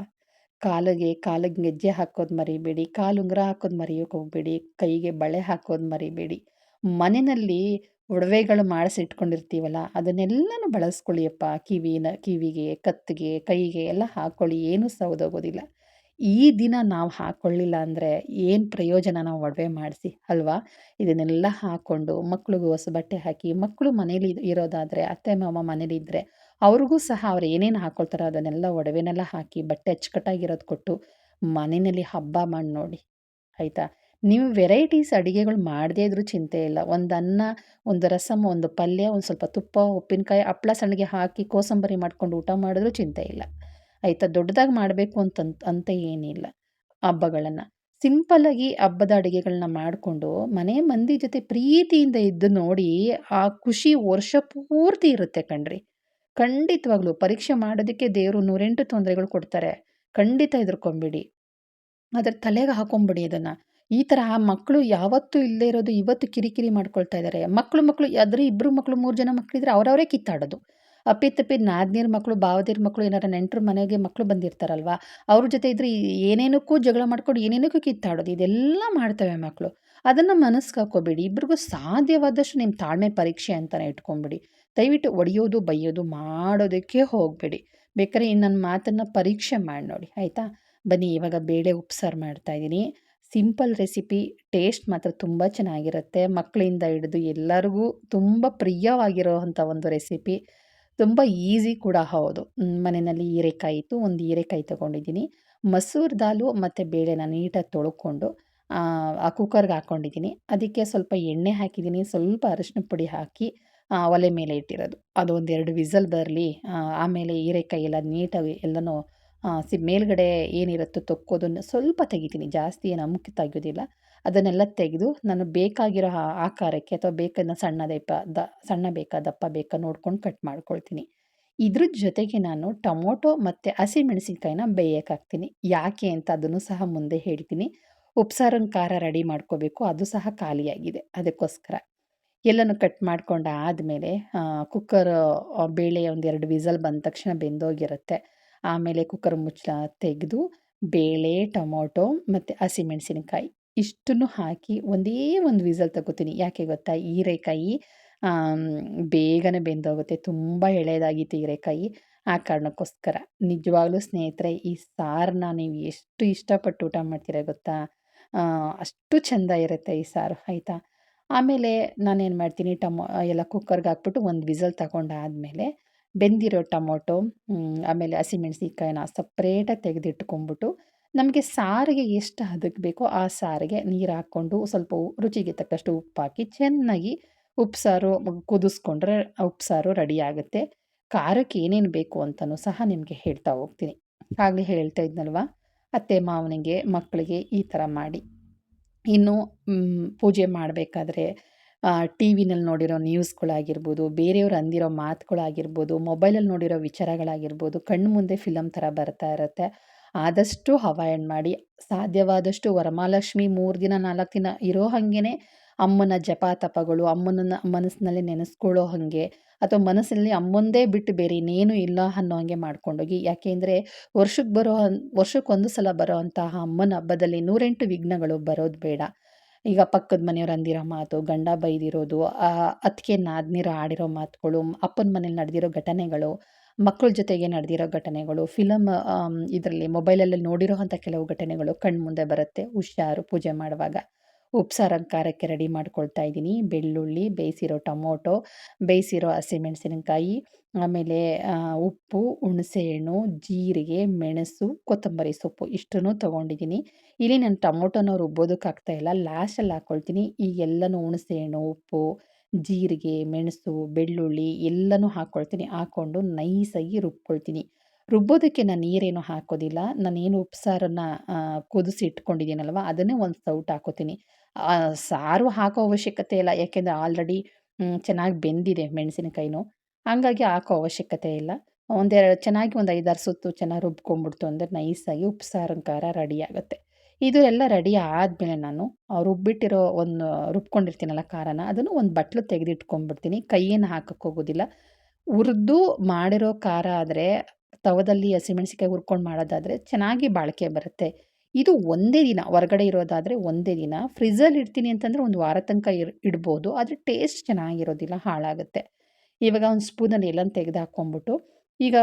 ಕಾಲಿಗೆ ಕಾಲಿಗೆ ಗೆಜ್ಜೆ ಹಾಕೋದು ಮರಿಬೇಡಿ ಕಾಲುಂಗ್ರ ಹಾಕೋದು ಮರಿಯೋಕೆ ಹೋಗಬೇಡಿ, ಕೈಗೆ ಬಳೆ ಹಾಕೋದು ಮರಿಬೇಡಿ. ಮನೆಯಲ್ಲಿ ಒಡವೆಗಳು ಮಾಡಿಸಿ ಇಟ್ಕೊಂಡಿರ್ತೀವಲ್ಲ ಅದನ್ನೆಲ್ಲನೂ ಬಳಸ್ಕೊಳ್ಳಿಯಪ್ಪ. ಕಿವಿನ, ಕಿವಿಗೆ, ಕತ್ತಿಗೆ, ಕೈಗೆ ಎಲ್ಲ ಹಾಕ್ಕೊಳ್ಳಿ ಏನೂ ಸೌದೋಗೋದಿಲ್ಲ ಈ ದಿನ ನಾವು ಹಾಕ್ಕೊಳ್ಳಿಲ್ಲ ಅಂದರೆ ಏನು ಪ್ರಯೋಜನ ನಾವು ಒಡವೆ ಮಾಡಿಸಿ, ಅಲ್ವಾ? ಇದನ್ನೆಲ್ಲ ಹಾಕ್ಕೊಂಡು ಮಕ್ಳಿಗೂ ಹೊಸ ಬಟ್ಟೆ ಹಾಕಿ ಮಕ್ಕಳು ಮನೇಲಿ ಇರೋದಾದರೆ, ಅತ್ತೆ, ಮಾವ ಮನೇಲಿದ್ದರೆ ಅವ್ರಿಗೂ ಸಹ ಅವ್ರು ಏನೇನು ಹಾಕ್ಕೊಳ್ತಾರೋ ಅದನ್ನೆಲ್ಲ ಒಡವೆನೆಲ್ಲ ಹಾಕಿ ಬಟ್ಟೆ ಅಚ್ಚುಕಟ್ಟಾಗಿರೋದು ಕೊಟ್ಟು ಮನೆಯಲ್ಲಿ ಹಬ್ಬ ಮಾಡಿ ನೋಡಿ. ಆಯಿತಾ? ನೀವು ವೆರೈಟೀಸ್ ಅಡುಗೆಗಳು ಮಾಡದೇ ಇದ್ರೂ ಚಿಂತೆ ಇಲ್ಲ. ಒಂದು ಅನ್ನ, ಒಂದು ರಸಮ್, ಒಂದು ಪಲ್ಯ, ಒಂದು ಸ್ವಲ್ಪ ತುಪ್ಪ, ಉಪ್ಪಿನಕಾಯಿ ಹಪ್ಪಳ ಸಣ್ಣಗೆ ಹಾಕಿ ಕೋಸಂಬರಿ ಮಾಡ್ಕೊಂಡು ಊಟ ಮಾಡಿದ್ರೂ ಚಿಂತೆ ಇಲ್ಲ. ಆಯಿತಾ, ದೊಡ್ಡದಾಗಿ ಮಾಡಬೇಕು ಅಂತ ಅಂತ ಏನಿಲ್ಲ ಹಬ್ಬಗಳನ್ನು. ಸಿಂಪಲ್ಲಾಗಿ ಹಬ್ಬದ ಅಡುಗೆಗಳನ್ನ ಮಾಡಿಕೊಂಡು ಮನೆ ಮಂದಿ ಜೊತೆ ಪ್ರೀತಿಯಿಂದ ಇದ್ದು ನೋಡಿ ಆ ಖುಷಿ ವರ್ಷ ಪೂರ್ತಿ ಇರುತ್ತೆ ಕಣ್ರಿ. ಖಂಡಿತವಾಗ್ಲೂ ಪರೀಕ್ಷೆ ಮಾಡೋದಕ್ಕೆ ದೇವರು ನೂರೆಂಟು ತೊಂದರೆಗಳು ಕೊಡ್ತಾರೆ. ಖಂಡಿತ ಎದುರ್ಕೊಂಬಿಡಿ. ಅದ್ರ ತಲೆಗೆ ಹಾಕೊಂಬಿಡಿ ಅದನ್ನು. ಈ ಥರ ಮಕ್ಕಳು ಯಾವತ್ತೂ ಇಲ್ಲದೆ ಇರೋದು ಇವತ್ತು ಕಿರಿಕಿರಿ ಮಾಡ್ಕೊಳ್ತಾ ಇದ್ದಾರೆ ಮಕ್ಕಳು ಮಕ್ಕಳು ಅದ್ರ ಇಬ್ಬರು ಮಕ್ಕಳು ಮೂರು ಜನ ಮಕ್ಕಳಿದ್ರೆ ಅವರವರೇ ಕಿತ್ತಾಡೋದು. ಅಪ್ಪಿತಪ್ಪಿ ನಾದ್ನೀರ್ ಮಕ್ಕಳು ಬಾವದಿರ್ ಮಕ್ಕಳು ಏನಾರ ನೆಂಟರು ಮನೆಗೆ ಮಕ್ಕಳು ಬಂದಿರ್ತಾರಲ್ವ, ಅವ್ರ ಜೊತೆ ಇದ್ರೆ ಏನೇನಕ್ಕೂ ಜಗಳ ಮಾಡ್ಕೊಂಡು ಏನೇನಕ್ಕೂ ಕಿತ್ತಾಡೋದು. ಇದೆಲ್ಲ ಮಾಡ್ತವೆ ಮಕ್ಕಳು ಅದನ್ನು ಮನಸ್ಸಿಗೆ ಹಾಕೋಬೇಡಿ. ಇಬ್ರಿಗೂ ಸಾಧ್ಯವಾದಷ್ಟು ನಿಮ್ಮ ತಾಳ್ಮೆ ಪರೀಕ್ಷೆ ಅಂತಲೇ ಇಟ್ಕೊಂಬಿಡಿ ದಯವಿಟ್ಟು ಒಡೆಯೋದು, ಬೈಯೋದು ಮಾಡೋದಕ್ಕೆ ಹೋಗಬೇಡಿ. ಬೇಕಾದ್ರೆ ನನ್ನ ಮಾತನ್ನು ಪರೀಕ್ಷೆ ಮಾಡಿ ನೋಡಿ. ಆಯಿತಾ? ಬನ್ನಿ, ಇವಾಗ ಬೇಳೆ ಉಪ್ಸಾರು ಮಾಡ್ತಾಯಿದ್ದೀನಿ ಸಿಂಪಲ್ ರೆಸಿಪಿ, ಟೇಸ್ಟ್ ಮಾತ್ರ ತುಂಬ ಚೆನ್ನಾಗಿರುತ್ತೆ. ಮಕ್ಕಳಿಂದ ಹಿಡಿದು ಎಲ್ಲರಿಗೂ ತುಂಬ ಪ್ರಿಯವಾಗಿರೋವಂಥ ಒಂದು ರೆಸಿಪಿ. ತುಂಬ ಈಸಿ ಕೂಡ ಹೌದು. ಮನೆಯಲ್ಲಿ ಹೀರೆಕಾಯಿ ಇತ್ತು. ಒಂದು ಹೀರೆಕಾಯಿ ತೊಗೊಂಡಿದ್ದೀನಿ. ಮಸೂರ್ ದಾಲು ಮತ್ತು ಬೇಳೆನ ನೀಟಾಗಿ ತೊಳ್ಕೊಂಡು, ಆ ಕುಕ್ಕರ್ಗೆ ಹಾಕ್ಕೊಂಡಿದ್ದೀನಿ ಅದಕ್ಕೆ ಸ್ವಲ್ಪ ಎಣ್ಣೆ ಹಾಕಿದ್ದೀನಿ. ಸ್ವಲ್ಪ ಅರಿಶಿನ ಪುಡಿ ಹಾಕಿ ಒಲೆ ಮೇಲೆ ಇಟ್ಟಿರೋದು. ಅದು ಎರಡು ವಿಸಲ್ ಬರಲಿ ಆಮೇಲೆ ಹೀರೆಕಾಯಿ ಎಲ್ಲ ನೀಟಾಗಿ ಎಲ್ಲನೂ ಸಿ ಮೇಲ್ಗಡೆ ಏನಿರುತ್ತೋ ತೊಕ್ಕೋದನ್ನು ಸ್ವಲ್ಪ ತೆಗಿತೀನಿ. ಜಾಸ್ತಿ ಏನು ಅಮುಕಿ ತೆಗೆಯೋದಿಲ್ಲ. ಅದನ್ನೆಲ್ಲ ತೆಗೆದು ನಾನು ಬೇಕಾಗಿರೋ ಆಕಾರಕ್ಕೆ ಅಥವಾ ಬೇಕಾದ ಸಣ್ಣ ದಪ್ಪ, ದ, ಸಣ್ಣ ಬೇಕಾ, ದಪ್ಪ ಬೇಕಾ ನೋಡ್ಕೊಂಡು ಕಟ್ ಮಾಡ್ಕೊಳ್ತೀನಿ. ಇದ್ರ ಜೊತೆಗೆ ನಾನು ಟೊಮೊಟೊ ಮತ್ತು ಹಸಿಮೆಣಸಿನ್ಕಾಯಿನ ಬೇಯಕ್ಕೆ ಹಾಕ್ತೀನಿ ಯಾಕೆ ಅಂತ ಅದನ್ನು ಸಹ ಮುಂದೆ ಹೇಳ್ತೀನಿ. ಉಪ್ಸಾರನ ಖಾರ ರೆಡಿ ಮಾಡ್ಕೋಬೇಕು. ಅದು ಸಹ ಖಾಲಿಯಾಗಿದೆ. ಅದಕ್ಕೋಸ್ಕರ. ಎಲ್ಲನೂ ಕಟ್ ಮಾಡ್ಕೊಂಡು ಆದಮೇಲೆ ಕುಕ್ಕರ್ ಬೇಳೆ ಒಂದೆರಡು ವಿಸಲ್ ಬಂದ ತಕ್ಷಣ ಬೆಂದೋಗಿರುತ್ತೆ. ಆಮೇಲೆ ಕುಕ್ಕರ್ ಮುಚ್ಚಳ ತೆಗೆದು, ಬೇಳೆ, ಟೊಮೊಟೊ ಮತ್ತು ಹಸಿಮೆಣಸಿನಕಾಯಿ ಇಷ್ಟನ್ನು ಹಾಕಿ ಒಂದೇ ಒಂದು ವಿಸಲ್ ತಗೋತೀನಿ. ಯಾಕೆ ಗೊತ್ತಾ? ಹೀರೆಕಾಯಿ ಬೇಗನೆ ಬೆಂದೋಗುತ್ತೆ. ತುಂಬ ಎಳೆಯದಾಗಿತ್ತು ಹೀರೆಕಾಯಿ. ಆ ಕಾರಣಕ್ಕೋಸ್ಕರ ನಿಜವಾಗ್ಲೂ ಸ್ನೇಹಿತರೆ, ಈ ಸಾರನ್ನ ನೀವು ಎಷ್ಟು ಇಷ್ಟಪಟ್ಟು ಊಟ ಮಾಡ್ತೀರ ಗೊತ್ತಾ? ಅಷ್ಟು ಚೆಂದ ಇರುತ್ತೆ ಈ ಸಾರು, ಆಯಿತಾ? ಆಮೇಲೆ ನಾನೇನು ಮಾಡ್ತೀನಿ, ಟಮೊ, ಎಲ್ಲ ಕುಕ್ಕರ್ಗೆ ಹಾಕ್ಬಿಟ್ಟು ಒಂದು ವಿಸಲ್ ತಗೊಂಡಾದಮೇಲೆ ಬೆಂದಿರೋ ಟೊಮೊಟೊ ಆಮೇಲೆ ಹಸಿಮೆಣ್ಸಿನ್ಕಾಯಿನ ಸಪ್ರೇಟಾಗಿ ತೆಗೆದಿಟ್ಕೊಂಡ್ಬಿಟ್ಟು ನಮಗೆ ಸಾರಿಗೆ ಎಷ್ಟು ಹದಕ್ಕೆ ಬೇಕೋ ಆ ಸಾರಿಗೆ ನೀರು ಹಾಕ್ಕೊಂಡು ಸ್ವಲ್ಪ ರುಚಿಗೆ ತಕ್ಕಷ್ಟು ಉಪ್ಪು ಹಾಕಿ ಚೆನ್ನಾಗಿ ಉಪ್ಸಾರು ಕುದಿಸ್ಕೊಂಡ್ರೆ ಉಪ್ಸಾರು ರೆಡಿ ಆಗುತ್ತೆ. ಖಾರಕ್ಕೆ ಏನೇನು ಬೇಕು ಅಂತಲೂ ಸಹ ನಿಮಗೆ ಹೇಳ್ತಾ ಹೋಗ್ತೀನಿ. ಆಗಲೇ ಹೇಳ್ತಾ ಇದ್ನಲ್ವ? ಅತ್ತೆ ಮಾವನಿಗೆ ಮಕ್ಕಳಿಗೆ ಈ ಥರ ಮಾಡಿ. ಇನ್ನು ಪೂಜೆ ಮಾಡಬೇಕಾದ್ರೆ ಟಿ ವಿನಲ್ಲಿ ನೋಡಿರೋ ನ್ಯೂಸ್ಗಳಾಗಿರ್ಬೋದು, ಬೇರೆಯವ್ರು ಅಂದಿರೋ ಮಾತುಗಳಾಗಿರ್ಬೋದು, ಮೊಬೈಲಲ್ಲಿ ನೋಡಿರೋ ವಿಚಾರಗಳಾಗಿರ್ಬೋದು, ಕಣ್ಣು ಮುಂದೆ ಫಿಲಮ್ ಥರ ಬರ್ತಾ ಇರುತ್ತೆ. ಆದಷ್ಟು ಅವಾಯ್ಡ್ ಮಾಡಿ, ಸಾಧ್ಯವಾದಷ್ಟು ವರಮಹಾಲಕ್ಷ್ಮಿ ಮೂರು ದಿನ, ನಾಲ್ಕು ದಿನ ಇರೋ ಹಾಗೇ ಅಮ್ಮನ ಜಪ ತಪಗಳು ಅಮ್ಮನನ್ನ ಮನಸ್ಸಿನಲ್ಲಿ ನೆನೆಸ್ಕೊಳ್ಳೋ ಹಾಗೆ, ಅಥವಾ ಮನಸ್ಸಲ್ಲಿ ಅಮ್ಮೊಂದೇ ಬಿಟ್ಟು ಬೇರೆ ಇನ್ನೇನು ಇಲ್ಲ ಅನ್ನೋ ಹಾಗೆ ಮಾಡ್ಕೊಂಡೋಗಿ. ಯಾಕೆಂದರೆ ವರ್ಷಕ್ಕೆ ಬರೋ ವರ್ಷಕ್ಕೆ ಒಂದು ಸಲ ಬರೋ ಅಂತಹ ಅಮ್ಮನ ಹಬ್ಬದಲ್ಲಿ ನೂರೆಂಟು ವಿಘ್ನಗಳು ಬರೋದು ಬೇಡ. ಈಗ ಪಕ್ಕದ ಮನೆಯವ್ರು ಅಂದಿರೋ ಮಾತು, ಗಂಡ ಬೈದಿರೋದು ಅತ್ತಿಗೆ ನಾದ್ನೀರು, ಆಡಿರೋ ಮಾತುಗಳು, ಅಪ್ಪನ ಮನೇಲಿ ನಡೆದಿರೋ ಘಟನೆಗಳು ಮಕ್ಕಳ ಜೊತೆಗೆ ನಡೆದಿರೋ ಘಟನೆಗಳು ಫಿಲಮ್ ಇದರಲ್ಲಿ ಮೊಬೈಲಲ್ಲಿ ನೋಡಿರೋ ಅಂಥ ಕೆಲವು ಘಟನೆಗಳು ಕಣ್ಮುಂದೆ ಬರುತ್ತೆ, ಹುಷಾರು ಪೂಜೆ ಮಾಡುವಾಗ. ಉಪ್ಸಾರು ರೆಡಿ ಮಾಡ್ಕೊಳ್ತಾ ಇದ್ದೀನಿ. ಬೆಳ್ಳುಳ್ಳಿ, ಬೇಯಿಸಿರೋ ಟೊಮೊಟೊ, ಬೇಯಿಸಿರೋ ಹಸಿಮೆಣಸಿನಕಾಯಿ ಆಮೇಲೆ ಉಪ್ಪು, ಹುಣಸೆಹಣ್ಣು, ಜೀರಿಗೆ, ಮೆಣಸು, ಕೊತ್ತಂಬರಿ ಸೊಪ್ಪು ಇಷ್ಟನ್ನು ತೊಗೊಂಡಿದ್ದೀನಿ. ಇಲ್ಲಿ ನಾನು ಟೊಮೊಟೊನ ರುಬ್ಬೋದಕ್ಕೆ ಇಲ್ಲ. ಲಾಸ್ಟಲ್ಲಿ ಹಾಕ್ಕೊಳ್ತೀನಿ ಈ ಎಲ್ಲನೂ ಹುಣಸೆಹಣ್ಣು, ಉಪ್ಪು, ಜೀರಿಗೆ, ಮೆಣಸು, ಬೆಳ್ಳುಳ್ಳಿ ಎಲ್ಲನೂ ಹಾಕ್ಕೊಳ್ತೀನಿ ಹಾಕ್ಕೊಂಡು ನೈಸಾಗಿ ರುಬ್ಕೊಳ್ತೀನಿ. ರುಬ್ಬೋದಕ್ಕೆ ನಾನು ನೀರೇನು ಹಾಕೋದಿಲ್ಲ. ನಾನೇನು ಉಪ್ಸಾರನ್ನು ಕುದಿಸಿ ಇಟ್ಕೊಂಡಿದ್ದೀನಲ್ವ, ಅದನ್ನೇ ಒಂದು ಸೌಟ್ ಹಾಕೋತೀನಿ. ಸಾರು ಹಾಕೋ ಅವಶ್ಯಕತೆ ಇಲ್ಲ. ಯಾಕೆಂದರೆ ಆಲ್ರೆಡಿ ಚೆನ್ನಾಗಿ ಬೆಂದಿದೆ ಮೆಣಸಿನಕಾಯಿನೂ. ಹಾಗಾಗಿ ಹಾಕೋ ಅವಶ್ಯಕತೆ ಇಲ್ಲ. ಒಂದೆರಡು, ಚೆನ್ನಾಗಿ ಒಂದು ಐದಾರು ಸುತ್ತು ಚೆನ್ನಾಗಿ ರುಬ್ಕೊಂಡ್ಬಿಡ್ತು ಅಂದರೆ ನೈಸಾಗಿ ಉಪ್ಸಾರಿನ ಖಾರ ರೆಡಿ ಆಗುತ್ತೆ. ಇದು ಎಲ್ಲ ರೆಡಿ ಆದಮೇಲೆ ನಾನು ರುಬ್ಬಿಟ್ಟಿರೋ ಒಂದು, ರುಬ್ಕೊಂಡಿರ್ತೀನಲ್ಲ ಖಾರನ, ಅದನ್ನು ಒಂದು ಬಟ್ಲು ತೆಗೆದಿಟ್ಕೊಂಡ್ಬಿಡ್ತೀನಿ. ಕೈಯನ್ನು ಹಾಕೋಕ್ಕೋಗೋದಿಲ್ಲ ಹುರಿದು ಮಾಡಿರೋ ಖಾರ ಆದರೆ ತವದಲ್ಲಿ ಹಸಿಮೆಣಸಿಕಾಯಿ ಹುರ್ಕೊಂಡು ಮಾಡೋದಾದರೆ ಚೆನ್ನಾಗಿ ಬಾಳಿಕೆ ಬರುತ್ತೆ. ಇದು ಒಂದೇ ದಿನ, ಹೊರಗಡೆ ಇರೋದಾದರೆ ಒಂದೇ ದಿನ. ಫ್ರಿಜ್ಜಲ್ಲಿ ಇಡ್ತೀನಿ ಅಂತಂದರೆ ಒಂದು ವಾರ ತನಕ ಇರ್, ಇಡ್ಬೋದು. ಆದರೆ ಟೇಸ್ಟ್ ಚೆನ್ನಾಗಿರೋದಿಲ್ಲ, ಹಾಳಾಗುತ್ತೆ. ಇವಾಗ ಒಂದು ಸ್ಪೂನಲ್ಲಿ ಎಲ್ಲ ತೆಗೆದು ಹಾಕ್ಕೊಂಬಿಟ್ಟು ಈಗ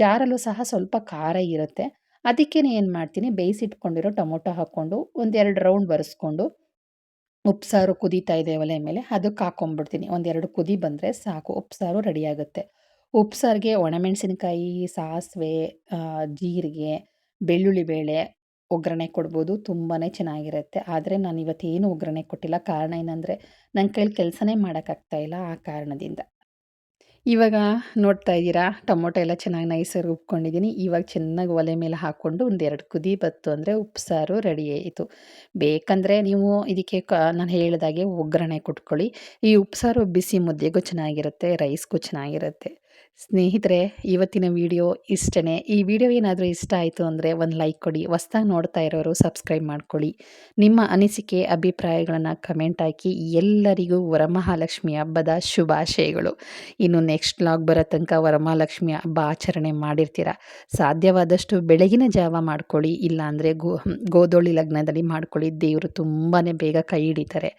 ಜಾರಲ್ಲೂ ಸಹ ಸ್ವಲ್ಪ ಖಾರ ಇರುತ್ತೆ. ಅದಕ್ಕೆ ಏನು ಮಾಡ್ತೀನಿ, ಬೇಯಿಸಿಟ್ಕೊಂಡಿರೋ ಟೊಮೊಟೊ ಹಾಕ್ಕೊಂಡು ಒಂದೆರಡು ರೌಂಡ್ ಬರೆಸ್ಕೊಂಡು ಉಪ್ಸಾರು ಕುದೀತಾ ಇದೆ ಒಲೆ ಮೇಲೆ, ಅದಕ್ಕೆ ಹಾಕ್ಕೊಂಬಿಡ್ತೀನಿ ಒಂದೆರಡು ಕುದಿ ಬಂದರೆ ಸಾಕು ಉಪ್ಸಾರು ರೆಡಿಯಾಗುತ್ತೆ ಉಪ್ಸಾರಿಗೆ ಒಣಮೆಣಸಿನಕಾಯಿ, ಸಾಸಿವೆ ಜೀರಿಗೆ, ಬೆಳ್ಳುಳ್ಳಿ ಬೇಳೆ ಒಗ್ಗರಣೆ ಕೊಡ್ಬೋದು. ತುಂಬಾ ಚೆನ್ನಾಗಿರುತ್ತೆ. ಆದರೆ ನಾನು ಇವತ್ತೇನು ಒಗ್ಗರಣೆ ಕೊಟ್ಟಿಲ್ಲ. ಕಾರಣ ಏನಂದರೆ ನನ್ನ ಕೈಲಿ ಕೆಲಸನೇ ಮಾಡೋಕ್ಕಾಗ್ತಾಯಿಲ್ಲ ಆ ಕಾರಣದಿಂದ. ಇವಾಗ ನೋಡ್ತಾ ಇದ್ದೀರಾ, ಟೊಮೊಟೊ ಎಲ್ಲ ಚೆನ್ನಾಗಿ ನೈಸಾಗಿ ರುಬ್ಕೊಂಡಿದ್ದೀನಿ ಇವಾಗ ಚೆನ್ನಾಗಿ ಒಲೆ ಮೇಲೆ ಹಾಕ್ಕೊಂಡು ಒಂದೆರಡು ಕುದಿ ಬತ್ತು ಅಂದರೆ ಉಪ್ಸಾರು ರೆಡಿ ಆಯಿತು. ಬೇಕಂದರೆ ನೀವು ಇದಕ್ಕೆ ನಾನು ಹೇಳಿದಾಗೆ ಒಗ್ಗರಣೆ ಕೊಟ್ಕೊಳ್ಳಿ. ಈ ಉಪ್ಸಾರು ಬಿಸಿ ಮುದ್ದೆಗೂ ಚೆನ್ನಾಗಿರುತ್ತೆ ರೈಸ್ಗೂ ಚೆನ್ನಾಗಿರುತ್ತೆ. ಸ್ನೇಹಿತರೆ, ಇವತ್ತಿನ ವಿಡಿಯೋ ಇಷ್ಟೇ ಈ ವಿಡಿಯೋ ಏನಾದರೂ ಇಷ್ಟ ಆಯಿತು ಅಂದರೆ ಒಂದು ಲೈಕ್ ಕೊಡಿ, ಹೊಸ್ದಾಗಿ ನೋಡ್ತಾ ಇರೋರು ಸಬ್ಸ್ಕ್ರೈಬ್ ಮಾಡ್ಕೊಳ್ಳಿ. ನಿಮ್ಮ ಅನಿಸಿಕೆ, ಅಭಿಪ್ರಾಯಗಳನ್ನು ಕಮೆಂಟ್ ಹಾಕಿ ಎಲ್ಲರಿಗೂ ವರಮಹಾಲಕ್ಷ್ಮಿ ಹಬ್ಬದ ಶುಭಾಶಯಗಳು. ಇನ್ನು ನೆಕ್ಸ್ಟ್ ಲಾಗ್ ಬರೋ ತನಕ ವರಮಹಾಲಕ್ಷ್ಮಿ ಹಬ್ಬ ಆಚರಣೆ ಮಾಡಿರ್ತೀರ? ಸಾಧ್ಯವಾದಷ್ಟು ಬೆಳಗಿನ ಜಾವ ಮಾಡ್ಕೊಳ್ಳಿ, ಇಲ್ಲಾಂದರೆ ಗೋ ಗೋಧೋಳಿ ಲಗ್ನದಲ್ಲಿ ಮಾಡ್ಕೊಳ್ಳಿ. ದೇವರು ತುಂಬಾ ಬೇಗ ಕೈ ಹಿಡಿತಾರೆ.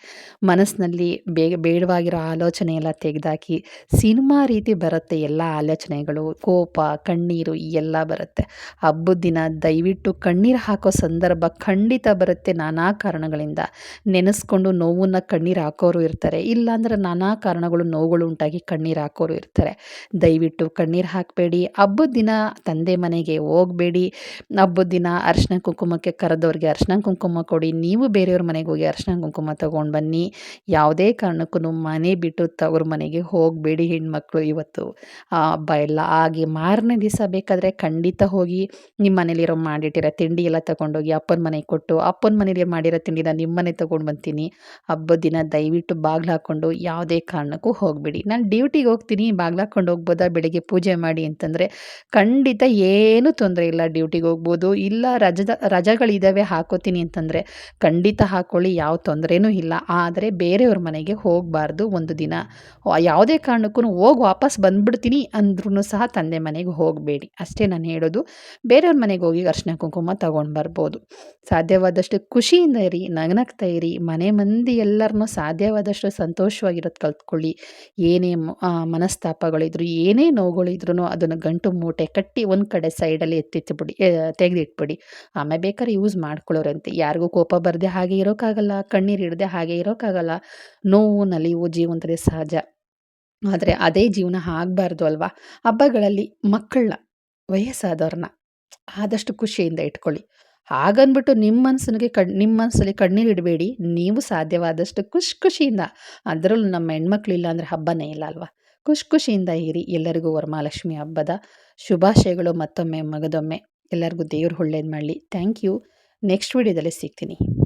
ಮನಸ್ಸಿನಲ್ಲಿ ಬೇಗ ಬೇಡವಾಗಿರೋ ಆಲೋಚನೆ ಎಲ್ಲ ತೆಗೆದಾಕಿ ಸಿನಿಮಾ ರೀತಿ ಬರುತ್ತೆ ಎಲ್ಲ ಆಲೋಚನೆಗಳು, ಕೋಪ, ಕಣ್ಣೀರು ಎಲ್ಲ ಬರುತ್ತೆ. ಹಬ್ಬದ ದಿನ ದಯವಿಟ್ಟು ಕಣ್ಣೀರು ಹಾಕೋ ಸಂದರ್ಭ ಖಂಡಿತ ಬರುತ್ತೆ ನಾನಾ ಕಾರಣಗಳಿಂದ. ನೆನೆಸ್ಕೊಂಡು ನೋವನ್ನು ಕಣ್ಣೀರು ಹಾಕೋರು ಇರ್ತಾರೆ, ಇಲ್ಲಾಂದ್ರೆ ನಾನಾ ಕಾರಣಗಳು ನೋವುಗಳು ಉಂಟಾಗಿ ಕಣ್ಣೀರು ಹಾಕೋರು ಇರ್ತಾರೆ. ದಯವಿಟ್ಟು ಕಣ್ಣೀರು ಹಾಕಬೇಡಿ, ಹಬ್ಬದ ದಿನ ತಂದೆ ಮನೆಗೆ ಹೋಗಬೇಡಿ, ಹಬ್ಬದ ದಿನ ಅರ್ಶಿನ ಕುಂಕುಮಕ್ಕೆ ಕರೆದವ್ರಿಗೆ ಅರ್ಶಿನ ಕುಂಕುಮ ಕೊಡಿ, ನೀವು ಬೇರೆಯವ್ರ ಮನೆಗೆ ಹೋಗಿ ಅರ್ಶಿನ ಕುಂಕುಮ ತಗೊಂಡು ಬನ್ನಿ. ಯಾವುದೇ ಕಾರಣಕ್ಕೂ ಮನೆ ಬಿಟ್ಟು ತವ್ರ ಮನೆಗೆ ಹೋಗಬೇಡಿ ಹೆಣ್ಮಕ್ಳು ಇವತ್ತು. ಹಬ್ಬ ಎಲ್ಲ ಆಗಿ ಮಾರನೇ ದಿವಸ ಬೇಕಾದರೆ ಖಂಡಿತ ಹೋಗಿ ನಿಮ್ಮ ಮನೇಲಿರೋ ಮಾಡಿಟ್ಟಿರೋ ತಿಂಡಿ ಎಲ್ಲ ತೊಗೊಂಡೋಗಿ ಅಪ್ಪನ ಮನೆಗೆ ಕೊಟ್ಟು ಅಪ್ಪನ ಮನೇಲಿ ಮಾಡಿರೋ ತಿಂಡಿನ ನಿಮ್ಮ ಮನೆ ತೊಗೊಂಡು ಬಂತೀನಿ. ಹಬ್ಬದ ದಿನ ದಯವಿಟ್ಟು ಬಾಗ್ಲು ಹಾಕ್ಕೊಂಡು ಯಾವುದೇ ಕಾರಣಕ್ಕೂ ಹೋಗಬೇಡಿ. ನಾನು ಡ್ಯೂಟಿಗೆ ಹೋಗ್ತೀನಿ, ಬಾಗ್ಲು ಹಾಕ್ಕೊಂಡು ಹೋಗ್ಬೋದಾ? ಬೆಳಿಗ್ಗೆ ಪೂಜೆ ಮಾಡಿ ಅಂತಂದರೆ ಖಂಡಿತ ಏನೂ ತೊಂದರೆ ಇಲ್ಲ ಡ್ಯೂಟಿಗೆ ಹೋಗ್ಬೋದು. ಇಲ್ಲ ರಜದ ರಜಗಳಿದ್ದಾವೆ ಹಾಕೋತೀನಿ ಅಂತಂದರೆ ಖಂಡಿತ ಹಾಕ್ಕೊಳ್ಳಿ ಯಾವ ತೊಂದರೆನೂ ಇಲ್ಲ. ಆದರೆ ಬೇರೆಯವ್ರ ಮನೆಗೆ ಹೋಗಬಾರ್ದು ಒಂದು ದಿನ. ಯಾವುದೇ ಕಾರಣಕ್ಕೂ ಹೋಗಿ ವಾಪಸ್ ಬಂದ್ಬಿಡ್ತೀನಿ. ಅಂದ್ರೂ ಸಹ ತಂದೆ ಮನೆಗೆ ಹೋಗಬೇಡಿ. ಅಷ್ಟೇ ನಾನು ಹೇಳೋದು. ಬೇರೆಯವ್ರ ಮನೆಗೆ ಹೋಗಿ ಅರ್ಶಿನ ಕುಂಕುಮ ತಗೊಂಡು ಬರ್ಬೋದು. ಸಾಧ್ಯವಾದಷ್ಟು ಖುಷಿಯಿಂದ ಇರಿ, ನಗನಗ್ತಾ ಇರಿ. ಮನೆ ಮಂದಿ ಎಲ್ಲರನ್ನೂ ಸಾಧ್ಯವಾದಷ್ಟು ಸಂತೋಷವಾಗಿರೋದು ಕಲ್ತ್ಕೊಳ್ಳಿ. ಏನೇ ಮನಸ್ತಾಪಗಳಿದ್ರು, ಏನೇ ನೋವುಗಳಿದ್ರು ಅದನ್ನು ಗಂಟು ಮೂಟೆ ಕಟ್ಟಿ ಒಂದು ಕಡೆ ಸೈಡಲ್ಲಿ ಎತ್ತಿಟ್ಬಿಡಿ ತೆಗೆದಿಟ್ಬಿಡಿ. ಆಮೇಲೆ ಬೇಕಾದ್ರೆ ಯೂಸ್ ಮಾಡ್ಕೊಳ್ಳೋರಂತೆ ಯಾರಿಗೂ ಕೋಪ ಬರದೆ ಹಾಗೆ ಇರೋಕ್ಕಾಗಲ್ಲ ಕಣ್ಣೀರು ಇಡದೆ ಹಾಗೆ ಇರೋಕ್ಕಾಗಲ್ಲ ನೋವು, ನಲಿವು ಜೀವನದಲ್ಲಿ ಸಹಜ. ಆದರೆ ಅದೇ ಜೀವನ ಆಗಬಾರ್ದು ಅಲ್ವಾ? ಹಬ್ಬಗಳಲ್ಲಿ ಮಕ್ಕಳನ್ನ, ವಯಸ್ಸಾದವ್ರನ್ನ ಆದಷ್ಟು ಖುಷಿಯಿಂದ ಇಟ್ಕೊಳ್ಳಿ. ಹಾಗನ್ಬಿಟ್ಟು ನಿಮ್ಮ ಮನಸ್ಸಿಗೆ ಕಣ್ ನಿಮ್ಮ ಮನಸ್ಸಲ್ಲಿ ಕಣ್ಣೀರು ಇಡಬೇಡಿ. ನೀವು ಸಾಧ್ಯವಾದಷ್ಟು ಖುಷಿ ಖುಷಿಯಿಂದ, ಅದರಲ್ಲೂ ನಮ್ಮ ಹೆಣ್ಮಕ್ಳು ಇಲ್ಲ ಅಂದರೆ ಹಬ್ಬನೇ ಇಲ್ಲ ಅಲ್ವಾ? ಖುಷಿ ಖುಷಿಯಿಂದ ಇರಿ. ಎಲ್ಲರಿಗೂ ವರಮಹಾಲಕ್ಷ್ಮಿ ಹಬ್ಬದ ಶುಭಾಶಯಗಳು ಮತ್ತೊಮ್ಮೆ ಮಗದೊಮ್ಮೆ. ಎಲ್ಲರಿಗೂ ದೇವ್ರು ಒಳ್ಳೇದು ಮಾಡಲಿ. Thank you. ನೆಕ್ಸ್ಟ್ ವಿಡಿಯೋದಲ್ಲಿ ಸಿಗ್ತೀನಿ.